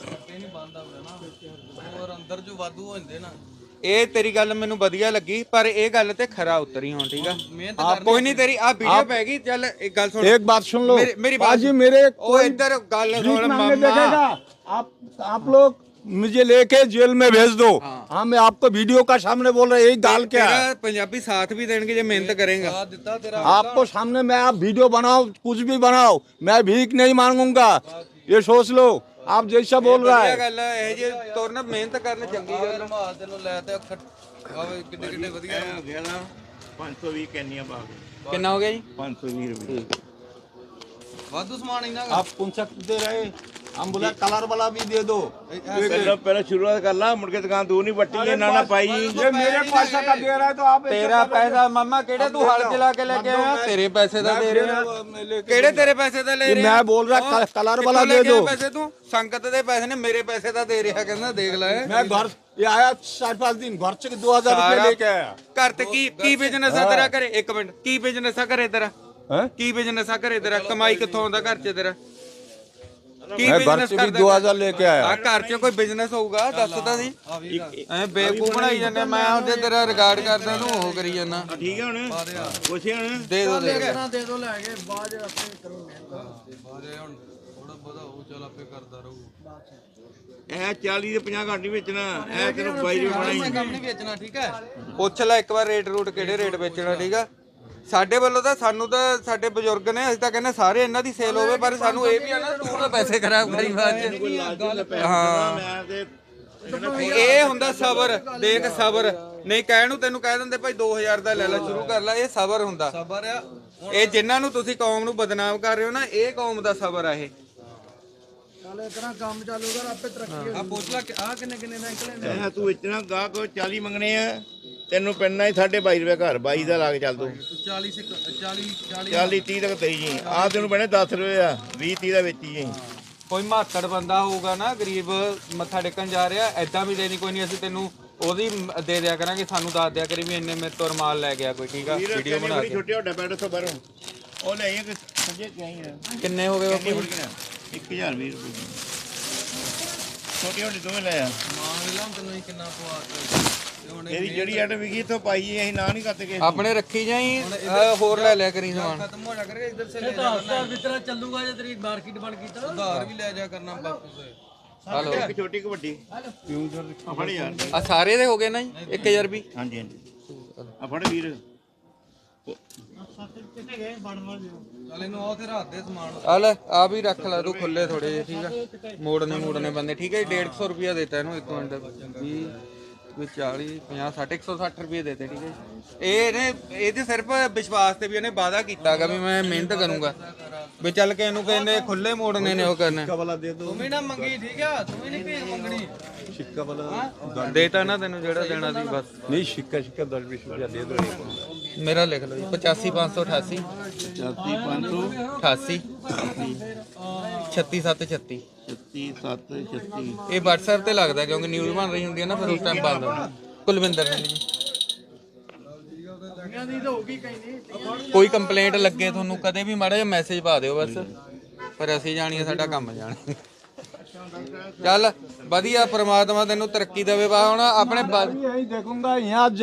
ਕੱਟੇ ਨਹੀਂ ਬੰਦਾ ਹੁੰਦਾ ਹੋਰ ਅੰਦਰ ਜੋ ਵਾਧੂ ਹੁੰਦੇ ਨਾ। ਇਹ ਤੇਰੀ ਗੱਲ ਮੈਨੂੰ ਵਧੀਆ ਲੱਗੀ ਪਰ ਇਹ ਗੱਲ ਤੇ ਖਰਾ ਉਤਰੀ ਹੁਣ ਠੀਕ ਆ ਮਿਹਨਤ ਆ ਕੋਈ ਨਹੀਂ ਤੇਰੀ ਆ ਵੀਡੀਓ ਪੈ ਗਈ ਚੱਲ ਇੱਕ ਗੱਲ ਸੁਣ एक बात सुन लो मेरी- मेरी बात पाजी सुन। मेरे ਉਹ कोई ਇੱਧਰ ਗੱਲ भीख ਸੁਣ मांगने मम्मा देखेगा आप आप लोग मुझे लेके जेल में भेज दो हाँ मैं आपको वीडियो का सामने बोल रहा यही गाल क्या है ਤੇਰਾ ਪੰਜਾਬੀ ਸਾਥ ਵੀ ਦੇਣਗੇ ਜੇ ਮਿਹਨਤ ਕਰੇਗਾ ਆ ਦਿੱਤਾ ਤੇਰਾ आपको सामने में आप वीडियो बनाओ कुछ भी बनाओ मैं भीख नहीं मांगूंगा ये सोच लो ਆਪ ਜੈਸਾ ਬੋਲ ਰਹਾ ਹੈ। ਗੱਲ ਹੈ ਜੇ ਤੁਰਨ ਮਿਹਨਤ ਕਰਨ ਚੰਗੀ ਗੱਲ ਨਮਾਜ਼ ਨੂੰ ਲੈ ਤੇ ਆਵੇ ਕਿੰਨੇ ਕਿੰਨੇ ਵਧੀਆ। ਹੋ ਗਿਆ ਨਾ 520 ਕੈਨੀਆਂ ਪਾ ਕਿੰਨਾ ਹੋ ਗਿਆ ਜੀ? 520 ਰੁਪਏ। ਵਾਧੂ ਸਮਾਨ ਇਹਨਾਂ ਦਾ ਆਪ ਪੁੰਛਕ ਦੇ ਰਹੇ। हम बोला कलर वाला भी दे दो ਪਹਿਲਾਂ ਪਹਿਲਾਂ ਸ਼ੁਰੂਆਤ ਕਰ ਲਾ ਮੁੜ ਕੇ ਦੁਕਾਨ ਦੂਰ ਨਹੀਂ ਵੱਟੀ ਇਹ ਨਾ ਨਾ ਪਾਈ ये मेरे पैसा का दे रहा है तो आप ऐसे ਤੇਰਾ कर रहे ਪੈਸਾ ਮਾਮਾ ਕਿਹੜੇ ਤੂੰ ਹਲ ਚਲਾ ਕੇ ਲੈ ਕੇ ਆਇਆ ਤੇਰੇ ਪੈਸੇ ਦਾ ਦੇ ਰਿਹਾ हो। मैं लेके- ਕਿਹੜੇ ਤੇਰੇ ਪੈਸੇ ਦਾ ਲੈ ये ਰਿਹਾ मैं बोल रहा ਉਹ कल- कलर ਕਿੱਥੋਂ वाला ਲੈ दे ਕੇ ਆਇਆ दो ਪੈਸੇ ਤੂੰ ਸੰਗਤ ਦੇ ਪੈਸੇ ਨੇ ਮੇਰੇ ਪੈਸੇ ਦਾ ਦੇ ਰਿਹਾ ਕਹਿੰਦਾ ਦੇਖ ਲੈ मैं घर ये आया चार पाँच दिन घर से दो हजार रुपये सारा- लेके आया ਘਰ ਤੇ ਕੀ ਕੀ ਬਿਜ਼ਨਸ ਆ ਤੇਰਾ ਘਰੇ ਇੱਕ ਮਿੰਟ ਕੀ ਬਿਜ਼ਨਸ ਆ ਘਰੇ ਤੇਰਾ हैं? ਕੀ ਬਿਜ਼ਨਸ ਆ ਘਰੇ ਤੇਰਾ ਕਮਾਈ ਕਿੱਥੋਂ ਆਉਂਦਾ ਘਰ 'ਚ ਤੇਰਾ ਕੀ ਮੈਂ ਘਰ ਬਿਜ਼ਨਸ ਚ ਵੀ 2000 ਲੈ ਕੇ ਆਇਆ। ਆ ਘਰ ਚ ਕੋਈ ਬਿਜ਼ਨਸ ਹੋਊਗਾ? ਦੱਸ ਤਾਂ ਸੀ ਐ ਬੇਵਕੂਫ ਬਣਾਈ ਜਾਂਦੇ ਮੈਂ ਉਹਦੇ ਤੇਰਾ ਰਿਕਾਰਡ ਕਰਦਾ ਨੂੰ ਉਹ ਕਰੀ ਜਾਂਦਾ। ਠੀਕ ਹੈ ਹੁਣ? ਕੁਛ ਹੁਣ। ਦੇ ਦੋ ਲੈ ਕੇ ਇਹ 40 ਦੇ 50 ਘੱਟ ਵੇਚਣਾ। ਇਹ ਤੈਨੂੰ ਬਾਈ ਜੀ ਬਣਾਈ। ਨਹੀਂ ਵੇਚਣਾ ਠੀਕ ਹੈ? ਪੁੱਛ ਲੈ ਇੱਕ ਵਾਰ ਰੇਟ ਰੂਟ ਕਿਹੜੇ ਰੇਟ ਵੇਚਣਾ ਠੀਕ ਆ? ਸਾਡੇ ਵੱਲੋਂ ਤਾਂ ਸਾਨੂੰ ਤਾਂ ਸਾਡੇ ਬਜ਼ੁਰਗ ਨੇ ਅਸੀਂ ਤਾਂ ਕਹਿੰਦੇ ਸਾਰੇ ਇਹਨਾਂ ਦੀ ਸੇਲ ਹੋਵੇ ਪਰ ਸਾਨੂੰ ਇਹ ਵੀ ਆ ਨਾ ਤੂੰ ਤਾਂ ਪੈਸੇ ਖਰਾਬ ਕਰੀ ਬਾਅਦ ਚ। ਹਾਂ। ਮੈਂ ਤੇ ਇਹ ਹੁੰਦਾ ਸਬਰ ਦੇਖ ਸਬਰ। ਨਹੀਂ ਕਹਿਣ ਨੂੰ ਤੈਨੂੰ ਕਹਿ ਦਿੰਦੇ ਭਾਈ 2000 ਦਾ ਲੈ ਲੈ ਸ਼ੁਰੂ ਕਰ ਲੈ ਇਹ ਸਬਰ ਹੁੰਦਾ। ਸਬਰ ਆ। ਇਹ ਜਿਨ੍ਹਾਂ ਨੂੰ ਤੁਸੀਂ ਕੌਮ ਨੂੰ ਬਦਨਾਮ ਕਰ ਰਹੇ ਹੋ ਨਾ ਇਹ ਕੌਮ ਦਾ ਸਬਰ ਆ ਇਹ। ਆ ਪੁੱਛ ਲੈ ਕਿ ਆ ਕਿੰਨੇ ਕਿੰਨੇ ਬੈਂਕ ਲੈਂਦੇ ਇਹ ਤੂੰ ਵੇਚਣਾ ਗਾਹਕ 40 ਮੰਗਣੇ ਆ। ਤੈਨੂੰ ਪੈਣਾ ਹੀ 22 ਰੁਪਏ ਘਰ 22 ਦਾ ਲਾ ਕੇ ਚੱਲ ਤੂੰ 40 ਸਿੱਕ 40 40 40 30 ਤੱਕ ਤੇਈ ਜੀ ਆ ਤੈਨੂੰ ਪੈਣੇ 10 ਰੁਪਏ ਆ 20 30 ਦਾ ਵੇਚੀ ਜੀ ਕੋਈ ਮਾਤੜ ਬੰਦਾ ਹੋਊਗਾ ਨਾ ਗਰੀਬ ਮੱਥਾ ਟੇਕਣ ਜਾ ਰਿਹਾ ਐਦਾਂ ਵੀ ਦੇਣੀ ਕੋਈ ਨਹੀਂ ਅਸੀਂ ਤੈਨੂੰ ਉਹਦੀ ਮ- ਦੇ ਦਿਆ ਕਰਾਂਗੇ ਸਾਨੂੰ ਦੱਸ ਦਿਆ ਕਰੀ ਵੀ ਇੰਨੇ ਮੇਰੇ ਤੋਂ ਰਮਾਲ ਲੈ ਗਿਆ ਕੋਈ ਠੀਕ ਆ? ਵੀਡੀਓ ਬਣਾ ਕੇ ਛੋਟੇ ਵੱਡਾ ਪੈਡ ਤੋਂ ਬਾਹਰੋਂ? ਉਹ ਲੈ ਆਈਏ ਕਿ ਸੱਜੇ ਕਿ ਆਈ ਆ ਕਿੰਨੇ ਹੋ ਗਏ ਬਾਪੂ? ਫੜ ਕੇ 1020 ਰੁਪਏ। ਛੋਟੀ ਵੱਡੀ ਦੋਵੇਂ ਲੈ ਆ। ਮਾਂ ਵੇਲਾ ਤੈਨੂੰ ਕਿੰਨਾ ਪਵਾ ਇਹਦੀ ਜਿਹੜੀ ਐਟ ਵਿਕੀ ਇੱਥੋਂ ਪਾਈ ਜੀ, ਅਸੀਂ ਨਾ ਨਹੀਂ ਕਰਦੇ ਕਿਸੇ ਆਪਣੇ ਰੱਖੀ ਜਾਈ ਆਹ ਹੋਰ ਲੈ ਲਿਆ ਕਰੀ ਸਮਾਨ। ਖਤਮ ਹੋ ਜਾ ਕਰੇਗਾ ਇੱਧਰ ਸੇ ਲੈ ਜਾ ਕਰਨਾ ਵਿਤਰਾ ਚੱਲੂਗਾ ਜੇ ਤੇਰੀ ਮਾਰਕੀਟ ਬਣ ਗਈ ਤਾਂ। ਉਧਾਰ ਵੀ ਲੈ ਜਾ ਕਰਨਾ ਬਾਪੂ ਸੇ ਹਲੋ। ਨੂੰ। ਇੱਕ ਛੋਟੀ ਕਿ ਵੱਡੀ। ਆ ਫੜ ਯਾਰ ਆ ਸਾਰੇ ਦੇ ਹੋ ਗਏ ਨਾ ਜੀ? 1000 ਵੀ ਹਾਂਜੀ ਹਾਂਜੀ। ਆ ਫੜ ਵੀਰ। ਤੇ ਲੈ ਵੀ ਰੱਖ ਲੈ ਤੂੰ ਖੁੱਲੇ ਥੋੜੇ ਜਿਹੇ ਠੀਕ ਆ? ਮੋੜਨੇ ਮੋੜਨੇ ਬੰਦੇ। ਠੀਕ ਹੈ ਜੀ 150 ਰੁਪਿਆ ਦਿੱਤਾ ਇਹਨੂੰ ਇੱਕ ਮਿੰਟ। 20 ਕੋਈ 40 50 60 160 ਰੁਪਏ ਦੇ ਦੇ ਠੀਕ ਹੈ ਜੀ। ਇਹ ਨੇ ਇਹਦੇ ਸਿਰਫ ਵਿਸ਼ਵਾਸ ਤੇ ਵੀ ਇਹਨੇ ਵਾਅਦਾ ਕੀਤਾਗਾ ਵੀ ਮੈਂ ਮਿਹਨਤ ਕਰੂੰਗਾ। ਵੀ ਚੱਲ ਕੇ ਇਹਨੂੰ ਕਹਿੰਦੇ ਖੁੱਲੇ ਮੋੜਨੇ ਨੇ ਉਹ ਕਰਨੇ। ਸਿੱਕਾ ਵਾਲਾ ਦੇ ਦੋ। ਵੀ ਨਾ ਮੰਗੀ ਠੀਕ ਆ? ਤੂੰ ਵੀ ਨਹੀਂ ਭੀਖ ਮੰਗਣੀ। ਸਿੱਕਾ ਵਾਲਾ ਦੇਤਾ ਨਾ ਤੈਨੂੰ ਜਿਹੜਾ ਦੇਣਾ ਸੀ ਬਸ। ਨਹੀਂ ਸਿੱਕਾ ਸਿੱਕਾ 10 20 ਰੁਪਇਆ ਦੇ ਦੋ। ਮੇਰਾ ਲਿਖ ਲਓ ਜੀ 85588 85588 36736 36736 ਇਹ WhatsApp ਤੇ ਲੱਗਦਾ ਕਿਉਂਕਿ ਨਿਊਜ਼ ਬਣ ਰਹੀ ਹੁੰਦੀ ਹੈ ਨਾ ਫਿਰ ਉਸ ਟਾਈਮ ਬੰਦ ਹੁੰਦਾ ਕੁਲਵਿੰਦਰ ਜੀ। ਕੋਈ ਕੰਪਲੇਂਟ ਲੱਗੇ ਤੁਹਾਨੂੰ ਕਦੇ ਵੀ ਮਾੜਾ ਜਿਹਾ ਮੈਸੇਜ ਪਾ ਦਿਓ ਬਸ। ਪਰ ਅਸੀਂ ਜਾਣੀਏ ਸਾਡਾ ਕੰਮ ਜਾਣੀ। ਚੱਲ ਵਧੀਆ ਪ੍ਰਮਾਤਮਾ ਤੈਨੂੰ ਤਰੱਕੀ ਦੇਵੇ। ਬਾ ਆਪਣੇ ਦੇਖੂੰਗਾ ਅੱਜ।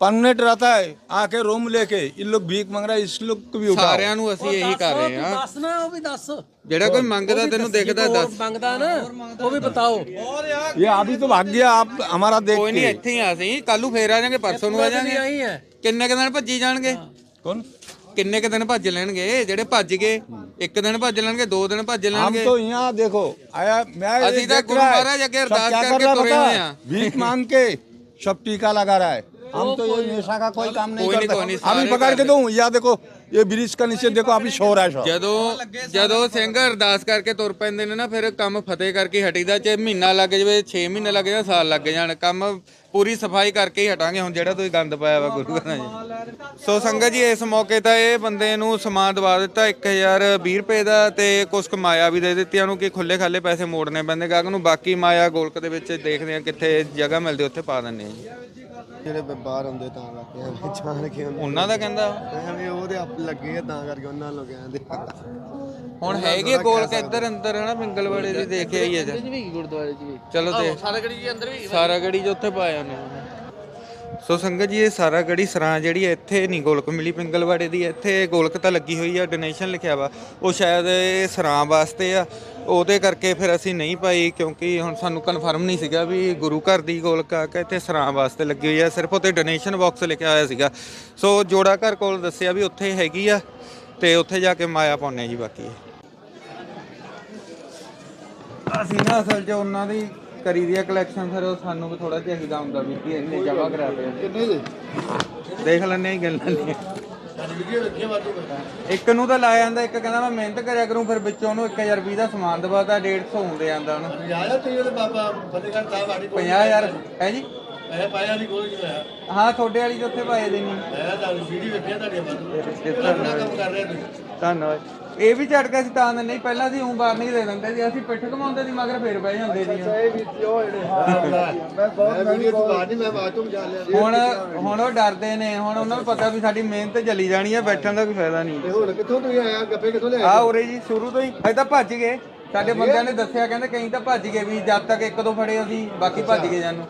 ਪਰਮਨੈਂਟ ਰਹਤਾ ਹੈ ਆ ਕੇ ਰੂਮ ਲੈ ਕੇ ਇਹ ਲੋਕ ਭੀਖ ਮੰਗ ਰਹਾ ਇਸ ਲੋਕ ਵੀ ਉਠਾ ਸਾਰਿਆਂ ਨੂੰ ਅਸੀਂ ਇਹੀ ਕਰ ਰਹੇ ਹਾਂ। ਦੱਸ ਨਾ ਉਹ ਵੀ ਦੱਸ। ਜਿਹੜਾ ਕੋਈ ਮੰਗਦਾ ਤੈਨੂੰ ਦੇਖਦਾ ਦੱਸ। ਮੰਗਦਾ ਨਾ ਉਹ ਵੀ ਬਤਾਓ। ਇਹ ਆ ਵੀ ਤਾਂ ਗਿਆ ਆਪ ਹਮਾਰਾ ਦੇਖ ਕੋਈ ਨਹੀਂ ਇੱਥੇ ਹੀ ਆ ਅਸੀਂ ਕੱਲ ਨੂੰ ਫੇਰ ਆ ਜਾਾਂਗੇ ਪਰਸੋਂ ਨੂੰ ਆ ਜਾਾਂਗੇ। ਕਿੰਨੇ ਕੁ ਦਿਨ ਭੱਜੀ ਜਾਣਗੇ? ਕੌਣ? ਕਿੰਨੇ ਕੁ ਦਿਨ ਭੱਜ ਲੈਣਗੇ? ਜਿਹੜੇ ਭੱਜ ਗਏ ਇੱਕ ਦਿਨ ਭੱਜ ਲੈਣਗੇ ਦੋ ਦਿਨ ਭੱਜ ਲੈਣਗੇ। ਹਮ ਤੋਂ ਇਹਾਂ ਦੇਖੋ ਆਇਆ ਮੈਂ ਅਸੀਂ ਤਾਂ ਗੁਰੂ ਮਹਾਰਾਜ ਅੱਗੇ ਅਰਦਾਸ ਕਰਕੇ ਤੁਰੇ ਆ ਵੀਕ ਮੰਗ ਕੇ ਸਭ ਟੀਕਾ ਲਗਾ ਰਹਾ ਹੈ। हम तो ये नशा का कोई काम नहीं कोई नहीं, करते कोई नहीं, अभी सारे पकड़ कर के दूं या देखो ये ब्रिज का नीचे देखो अभी शोर है सब ਜਦੋਂ ਜਦੋਂ ਸਿੰਘ ਅਰਦਾਸ ਕਰਕੇ ਤੁਰ ਪੈਂਦੇ ਨੇ ਨਾ ਫਿਰ ਕੰਮ ਫਤਿਹ ਕਰਕੇ ਹਟੀਦਾ ਚਾਹੇ ਮਹੀਨਾ ਲੱਗ ਜਾਵੇ 6 ਮਹੀਨੇ ਲੱਗ ਜਾਣ ਸਾਲ ਲੱਗ ਜਾਣ ਕੰਮ ਪੂਰੀ ਸਫਾਈ ਕਰਕੇ ਹੀ ਹਟਾਂਗੇ ਹੁਣ ਜਿਹੜਾ ਤੁਸੀਂ ਗੰਦ ਪਾਇਆ ਵਾ ਗੁਰੂ ਘਰਾਂ 'ਚ ਸੋ ਸੰਗਤ ਜੀ ਇਸ ਮੌਕੇ ਤਾਂ ਇਹ ਬੰਦੇ ਨੂੰ ਸਮਾਨ ਦਵਾ ਦਿੱਤਾ 1020 ਰੁਪਏ ਦਾ ਤੇ ਕੁਛ ਕੁ ਮਾਇਆ ਵੀ ਦੇ ਦਿੱਤੀਆਂ ਨੂੰ ਕਿ ਖੁੱਲੇ ਖਾਲੇ ਪੈਸੇ ਮੋੜਨੇ ਪੈਂਦੇ ਗਾਹਕ ਨੂੰ ਬਾਕੀ ਮਾਇਆ ਗੋਲਕ ਦੇ ਵਿੱਚ ਦੇਖਦੇ ਆ ਕਿੱਥੇ ਜਗ੍ਹਾ ਮਿਲਦੀ ਉੱਥੇ ਪਾ ਦਿੰਨੇ ਆ ਜੀ ਜਿਹੜੇ ਬਾਹਰ ਹੁੰਦੇ ਤਾਂ ਕਰਕੇ ਐਵੇਂ ਜਾਣ ਕੇ ਉਹਨਾਂ ਉਹਨਾਂ ਦਾ ਕਹਿੰਦਾ ਐਵੇਂ ਉਹਦੇ ਆਪ ਲੱਗੇ ਆ ਤਾਂ ਕਰਕੇ ਉਹਨਾਂ ਲੋਕ ਕਹਿੰਦੇ ਹੁਣ ਹੈਗੇ ਗੋਲਕ ਇੱਧਰ ਅੰਦਰ ਹਨਾ ਪਿੰਗਲਵਾੜੇ ਦੀ ਦੇਖ ਕੇ ਆਈਏ ਜੀ? ਵੀ ਗੁਰਦੁਆਰੇ ਜੀ ਵੀ। ਚਲੋ ਤੇ ਸਾਰਾ ਗੜੀ ਜੀ ਅੰਦਰ ਵੀ ਸਾਰਾ ਗੜੀ ਜੋ ਉੱਥੇ ਪਾਇਆ ਉਹਨੇ। ਸੋ ਸੰਗਤ ਜੀ, ਇਹ ਸਾਰਾ ਗੜੀ ਸਰਾਂ ਜਿਹੜੀ ਹੈ, ਇੱਥੇ ਨਹੀਂ ਗੋਲਕ ਮਿਲੀ, ਪਿੰਗਲਵਾੜੇ ਦੀ ਇੱਥੇ ਗੋਲਕ ਤਾਂ ਲੱਗੀ ਹੋਈ ਆ ਡੋਨੇਸ਼ਨ ਲਿਖਿਆ ਵਾ। ਉਹ ਸ਼ਾਇਦ ਇਹ ਸਰਾਂ ਵਾਸਤੇ ਆ। ਉਹਦੇ ਕਰਕੇ ਫਿਰ ਅਸੀਂ ਨਹੀਂ ਪਾਈ, ਕਿਉਂਕਿ ਹੁਣ ਸਾਨੂੰ ਕਨਫਰਮ ਨਹੀਂ ਸੀਗਾ ਵੀ ਗੁਰੂ ਘਰ ਦੀ ਗੋਲਕ ਆ ਕਿ ਇੱਥੇ ਸਰਾਂ ਵਾਸਤੇ ਲੱਗੀ ਹੋਈ ਆ। ਸਿਰਫ ਉੱਤੇ ਡੋਨੇਸ਼ਨ ਬਾਕਸ ਲਿਖਿਆ ਹੋਇਆ ਸੀਗਾ। ਸੋ ਜੋੜਾ ਘਰ ਕੋਲ ਦੱਸਿਆ ਵੀ ਉੱਥੇ ਹੈਗੀ ਆ, ਤੇ ਉੱਥੇ ਜਾ ਕੇ ਮਾਇਆ ਪਾਉਨੇ ਜੀ ਬਾਕੀ। ਅਸੀਂ ਨਾ ਅਸਲ 'ਚ ਉਹਨਾਂ ਦੀ ਕਰੀ ਦੀ ਆ ਕਲੈਕਸ਼ਨ ਫਿਰ ਉਹ ਸਾਨੂੰ ਵੀ ਥੋੜਾ ਚਾਹੀਦਾ ਹੁੰਦਾ ਵੀ ਕਿ ਇੰਨੇ ਜਮਾ ਕਰਾ ਪਏ ਕਿੰਨੇ ਦੇ? ਦੇਖ ਲੈਣੇ ਹੀ ਗੱਲਾਂ ਨੇ ਇੱਕ ਨੂੰ ਤਾਂ ਲਾਇਆ ਜਾਂਦਾ ਇੱਕ ਕਹਿੰਦਾ ਮੈਂ ਮਿਹਨਤ ਕਰਿਆ ਕਰੂੰ ਫਿਰ ਵਿੱਚੋਂ ਉਹਨੂੰ 1020 ਦਾ ਸਮਾਨ ਦਵਾਤਾ 150 ਹੁੰਦੇ ਆਂਦਾ ਉਹਨੂੰ। ਆਇਆ ਤੇ ਉਹਦੇ ਬਾਬਾ ਫਤਿਹਗੜ੍ਹ ਸਾਹਿਬ ਆੜੀ 50000 ਹੈ ਜੀ? ਇਹ ਪਾਇਆ ਨਹੀਂ ਕੋਈ ਨਹੀਂ ਹਾਂ ਤੁਹਾਡੇ ਵਾਲੀ ਜਿੱਥੇ ਪਾਏ ਦੇ ਨਹੀਂ। ਮੈਂ ਤਾਂ ਵੀਡੀਓ ਵੇਖਿਆ ਤੁਹਾਡੀ ਬੰਦ ਕੰਮ ਕਰ ਰਹੇ ਤੁਸੀਂ? ਧੰਨਵਾਦ। ਇਹ ਵੀ ਝਟਕਾ ਸੀ ਤਾਂ ਨਹੀਂ ਪਹਿਲਾਂ ਸੀ ਉਂ ਬਾਹਰ ਨਹੀਂ ਦੇ ਦਿੰਦੇ ਸੀ ਅਸੀਂ ਪਿੱਠ ਘਮਾਉਂਦੇ ਸੀ ਮਗਰ ਫੇਰ ਬਹਿ ਜਾਂਦੇ ਸੀ। ਇਹ ਵੀ ਉਹ ਜਿਹੜੇ ਮੈਂ ਬਹੁਤ ਮੈਂ ਵੀਡੀਓ ਤੋਂ ਬਾਅਦ ਨਹੀਂ ਮੈਂ ਬਾਅਦ ਤੋਂ ਜਾ ਲਿਆ ਹੁਣ ਹੁਣ ਉਹ ਡਰਦੇ ਨੇ ਹੁਣ ਉਹਨਾਂ ਨੂੰ ਪਤਾ ਵੀ ਸਾਡੀ ਮਿਹਨਤ ਚੱਲੀ ਜਾਣੀ ਹੈ ਬੈਠਣ ਦਾ ਕੋਈ ਫਾਇਦਾ ਨਹੀਂ। ਤੇ ਹੁਣ ਕਿੱਥੋਂ ਤੁਸੀਂ ਆਇਆ ਗੱਪੇ ਕਿੱਥੋਂ ਲਿਆਏ? ਆ ਉਰੇ ਜੀ ਸ਼ੁਰੂ ਤੋਂ ਹੀ। ਅਜੇ ਤਾਂ ਭੱਜ ਗਏ। ਸਾਡੇ ਬੰਦਿਆਂ ਨੇ ਦੱਸਿਆ ਕਹਿੰਦੇ ਕਈ ਤਾਂ ਭੱਜ ਗਏ ਵੀ ਜਦ ਤੱਕ ਇੱਕ ਦੋ ਫੜੇ ਅਸੀਂ ਬਾਕੀ ਭੱਜ ਗਏ ਜਾਨੂੰ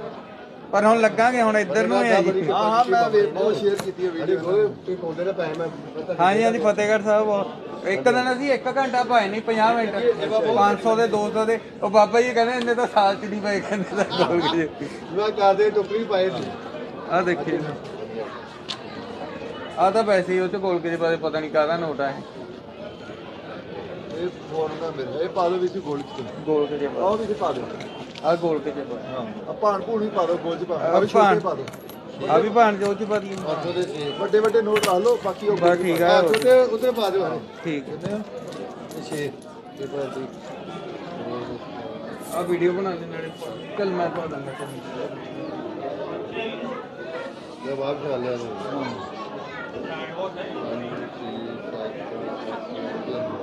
ਪਰ ਹੁਣ ਲੱਗਾਂਗੇ ਹੁਣ ਇੱਧਰ ਨੂੰ ਹੀ ਆ ਜੀ। ਹਾਂ ਹਾਂ ਮੈਂ ਬਹੁਤ ਸ਼ੇਅਰ ਕੀਤੀ ਹੈ ਵੀਡੀਓ ਤੁਸੀਂ ਪਾਉਂਦੇ ਨੇ ਪੈਸੇ ਮੈਂ ਹਾਂਜੀ ਹਾਂਜੀ ਫਤਿਹਗੜ੍ਹ ਸਾਹਿਬ ਇੱਕ ਦਿਨ ਅਸੀਂ 1 ਘੰਟਾ ਪਾਏ ਨਹੀਂ 50 ਮਿੰਟ। 500 ਦੇ 200 ਦੇ। ਉਹ ਬਾਬਾ ਜੀ ਕਹਿੰਦੇ ਇੰਨੇ ਤਾਂ ਸਾਲ ਚ ਨਹੀਂ ਪਏ ਕਹਿੰਦੇ ਤਾਂ ਗੋਲ ਕੇ ਮੈਂ ਕਰਦੇ ਟੋਕਰੀ ਪਾਏ ਸੀ। ਆ ਦੇਖੀ। ਆ ਤਾਂ ਵੈਸੇ ਹੀ ਉਹ ਚ ਗੋਲ ਕੇ ਬਾਰੇ ਪਤਾ ਨਹੀਂ ਕਾਹਦਾ ਨੋਟ ਆ ਇਹ। ਇਹ ਫੋਨ ਦਾ ਮੇਰੇ ਇਹ ਪਾ ਦਿਓ ਵਿੱਚ ਗੋਲ ਚ। ਗੋਲ ਕੇ ਜੇ ਆਹ ਵਿੱਚ ਪਾ ਦਿਓ। ਆ ਗੋਲ ਕੇ ਜੇ ਹਾਂ ਆ ਭਾਣ ਭੂਣ ਪਾ ਦਿਓ ਗੋਲ ਚ ਪਾ ਆ ਵੀ ਛੋਟੇ। ਪਾ ਦਿਓ। ਆ ਵੀ ਭਾਣ ਜੋ ਚ ਪਾ ਦੀ ਹੱਥੋਂ ਦੇ ਵੱਡੇ ਵੱਡੇ ਨੋਟ ਲਾ ਲਓ ਬਾਕੀ ਉਹ ਬਸ ਠੀਕ ਆ। ਉਹਦੇ ਉਹਦੇ ਪਾ ਦਿਓ ਹਰੇ ਠੀਕ। ਕਿੰਨੇ ਆ? ਇਹ ਛੇ। ਇਹ ਪਾ ਦਿਓ ਆ ਵੀਡੀਓ ਬਣਾ ਦੇ ਨਾਲੇ ਕੱਲ ਮੈਂ ਪਾ ਦਾਂਗਾ ਬਾਅਦ ਚ ਲਿਆ ਹਾਂ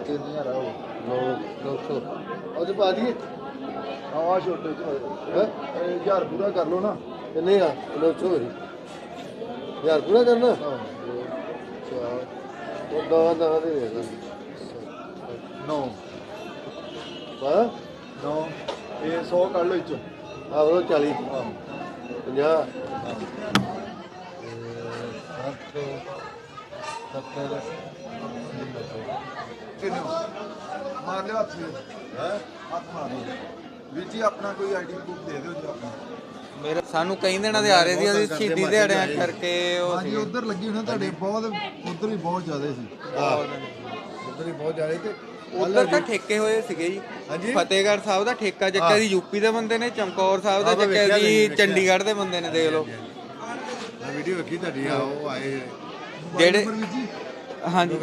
ਤਿੰਨ ਹਜ਼ਾਰ ਆਓ ਨੌ ਨੌ ਸੌ। ਉਹ ਚ ਪਾ ਦਈਏ। ਆਹ ਛੋਟੇ ਚ ਹੈ? ਹਜ਼ਾਰ ਪੂਰਾ ਕਰ ਲਓ ਨਾ। ਕਿੰਨੇ ਆ? ਨੌ ਸੌ ਹੋ ਜੀ ਹਜ਼ਾਰ ਪੂਰਾ ਕਰਨਾ? ਹਾਂ ਚਾਰ ਉਹ ਦਾ ਦਾ ਦੇ ਦੇ ਨੌ। ਪਾ ਨੌ। ਇਹ 100 ਕੱਢ ਲਓ ਇੱਚੋਂ। ਆ ਉਹ 40 ਹਾਂ। 50 ਕਿੰਨੇ ਮਾਰ ਲਿਓ ਹੱਥ। ਹੈ? ਹੱਥ ਮਾਰ। ਵੀਰ ਜੀ ਆਪਣਾ ਕੋਈ ਆਈਡੀ ਪ੍ਰੂਫ ਦੇ ਦਿਓ ਜੀ ਆਪਣਾ। ਮੇਰੇ ਸਾਨੂੰ ਕਈ ਦਿਨਾਂ ਦੇ ਆ ਰਹੇ ਸੀ ਅਸੀਂ ਸ਼ਹੀਦੀ ਦਿਹਾੜਿਆਂ ਕਰਕੇ ਉਹ ਹਾਂਜੀ ਉਧਰ ਲੱਗੀ ਹੋਣਾ ਤੁਹਾਡੇ ਬਹੁਤ ਉਧਰ ਵੀ ਬਹੁਤ ਜ਼ਿਆਦਾ ਸੀ। ਹਾਂ। ਉਧਰ ਵੀ ਬਹੁਤ ਜ਼ਿਆਦਾ ਤੇ ਉਧਰ ਤਾਂ ਠੇਕੇ ਹੋਏ ਸੀਗੇ ਜੀ। ਹਾਂਜੀ। ਫਤਿਹਗੜ੍ਹ ਸਾਹਿਬ ਦਾ ਠੇਕਾ ਚੱਕਿਆ ਸੀ ਯੂਪੀ ਦੇ ਬੰਦੇ ਨੇ ਚਮਕੌਰ ਸਾਹਿਬ ਦਾ ਆਹ ਮੈਂ ਚੱਕਿਆ ਵੇਖਿਆ ਸੀ ਜੀ, ਵੇਖਿਆ। ਚੰਡੀਗੜ੍ਹ ਦੇ ਬੰਦੇ ਨੇ ਦੇਖ ਲਓ। ਮੈਂ ਵੀਡੀਓ ਵੇਖੀ ਤੁਹਾਡੀ ਆ ਉਹ ਆਏ ਜਿਹੜੇ- ਵੀਰ ਜੀ। ਹਾਂਜੀ।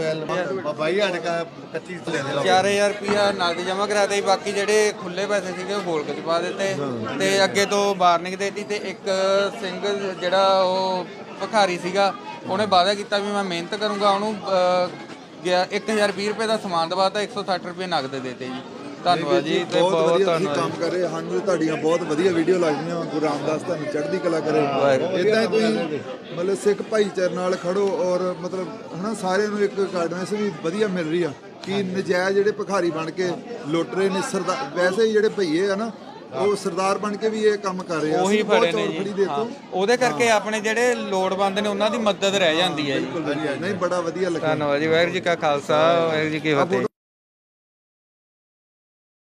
ਜੀ ਸਾਡੇ ਕਾ 25 ਲੈ ਦੇ 4000 ਰੁਪਿਆ ਨਗਦ ਜਮ੍ਹਾਂ ਕਰਾਤੇ ਸੀ ਬਾਕੀ ਜਿਹੜੇ ਖੁੱਲੇ ਪੈਸੇ ਸੀਗੇ ਉਹ ਗੋਲਕ ਚ ਪਾ ਦਿੱਤੇ। ਤੇ ਅੱਗੇ ਤੋਂ ਵਾਰਨਿੰਗ ਦੇਤੀ ਤੇ ਇੱਕ ਸਿੰਘ ਜਿਹੜਾ ਉਹ ਭਖਾਰੀ ਸੀਗਾ ਉਹਨੇ ਵਾਅਦਾ ਕੀਤਾ ਵੀ ਮੈਂ ਮਿਹਨਤ ਕਰੂੰਗਾ ਉਹਨੂੰ ਗਿਆ 1020 ਰੁਪਏ ਦਾ ਸਮਾਨ ਦਵਾਤਾ 160 ਰੁਪਏ ਨਗਦ ਦੇਤੇ ਜੀ। ਧੰਨਵਾਦ ਜੀ ਤੇ ਬਹੁਤ ਵਧੀਆ ਤੁਸੀਂ ਕੰਮ ਕਰ ਰਹੇ ਸਾਨੂੰ ਤੁਹਾਡੀਆਂ ਬਹੁਤ ਵਧੀਆ ਵੀਡੀਓ ਲੱਗਦੀਆਂ। ਗੁਰੂ ਰਾਮਦਾਸ ਤੁਹਾਨੂੰ ਚੜ੍ਹਦੀ ਕਲਾ ਕਰੇ। ਇਦਾਂ ਹੀ ਤੁਸੀਂ ਮਤਲਬ ਸਿੱਖ ਭਾਈਚਾਰੇ ਨਾਲ ਖੜੋ ਔਰ ਮਤਲਬ ਹਨਾ ਸਾਰਿਆਂ ਨੂੰ ਇੱਕ ਗਾਈਡੈਂਸ ਵੀ ਵਧੀਆ ਮਿਲ ਰਹੀ ਆ ਕਿ ਨਜਾਇਜ਼ ਜਿਹੜੇ ਭਿਖਾਰੀ ਬਣ ਕੇ ਲੁੱਟ ਰਹੇ ਨੇ ਸਰਦਾਰ ਵੈਸੇ ਹੀ ਜਿਹੜੇ ਭਈਏ ਆ ਨਾ ਉਹ ਸਰਦਾਰ ਬਣ ਕੇ ਵੀ ਇਹ ਕੰਮ ਕਰ ਰਹੇ ਉਹੀ ਫੜੇ ਨੇ ਜੀ। ਉਹਦੇ ਕਰਕੇ ਆਪਣੇ ਜਿਹੜੇ ਲੋੜਵੰਦ ਨੇ ਉਹਨਾਂ ਦੀ ਮਦਦ ਰਹਿ ਜਾਂਦੀ ਹੈ ਜੀ। ਨਹੀਂ ਬੜਾ ਵਧੀਆ ਲੱਗਾ ਧੰਨਵਾਦ ਜੀ। ਵਾਹਿਗੁਰੂ ਜੀ ਕਾ ਖਾਲਸਾ। ਵਾਹਿਗੁਰੂ ਜੀ ਕੀ ਫਤਿਹ।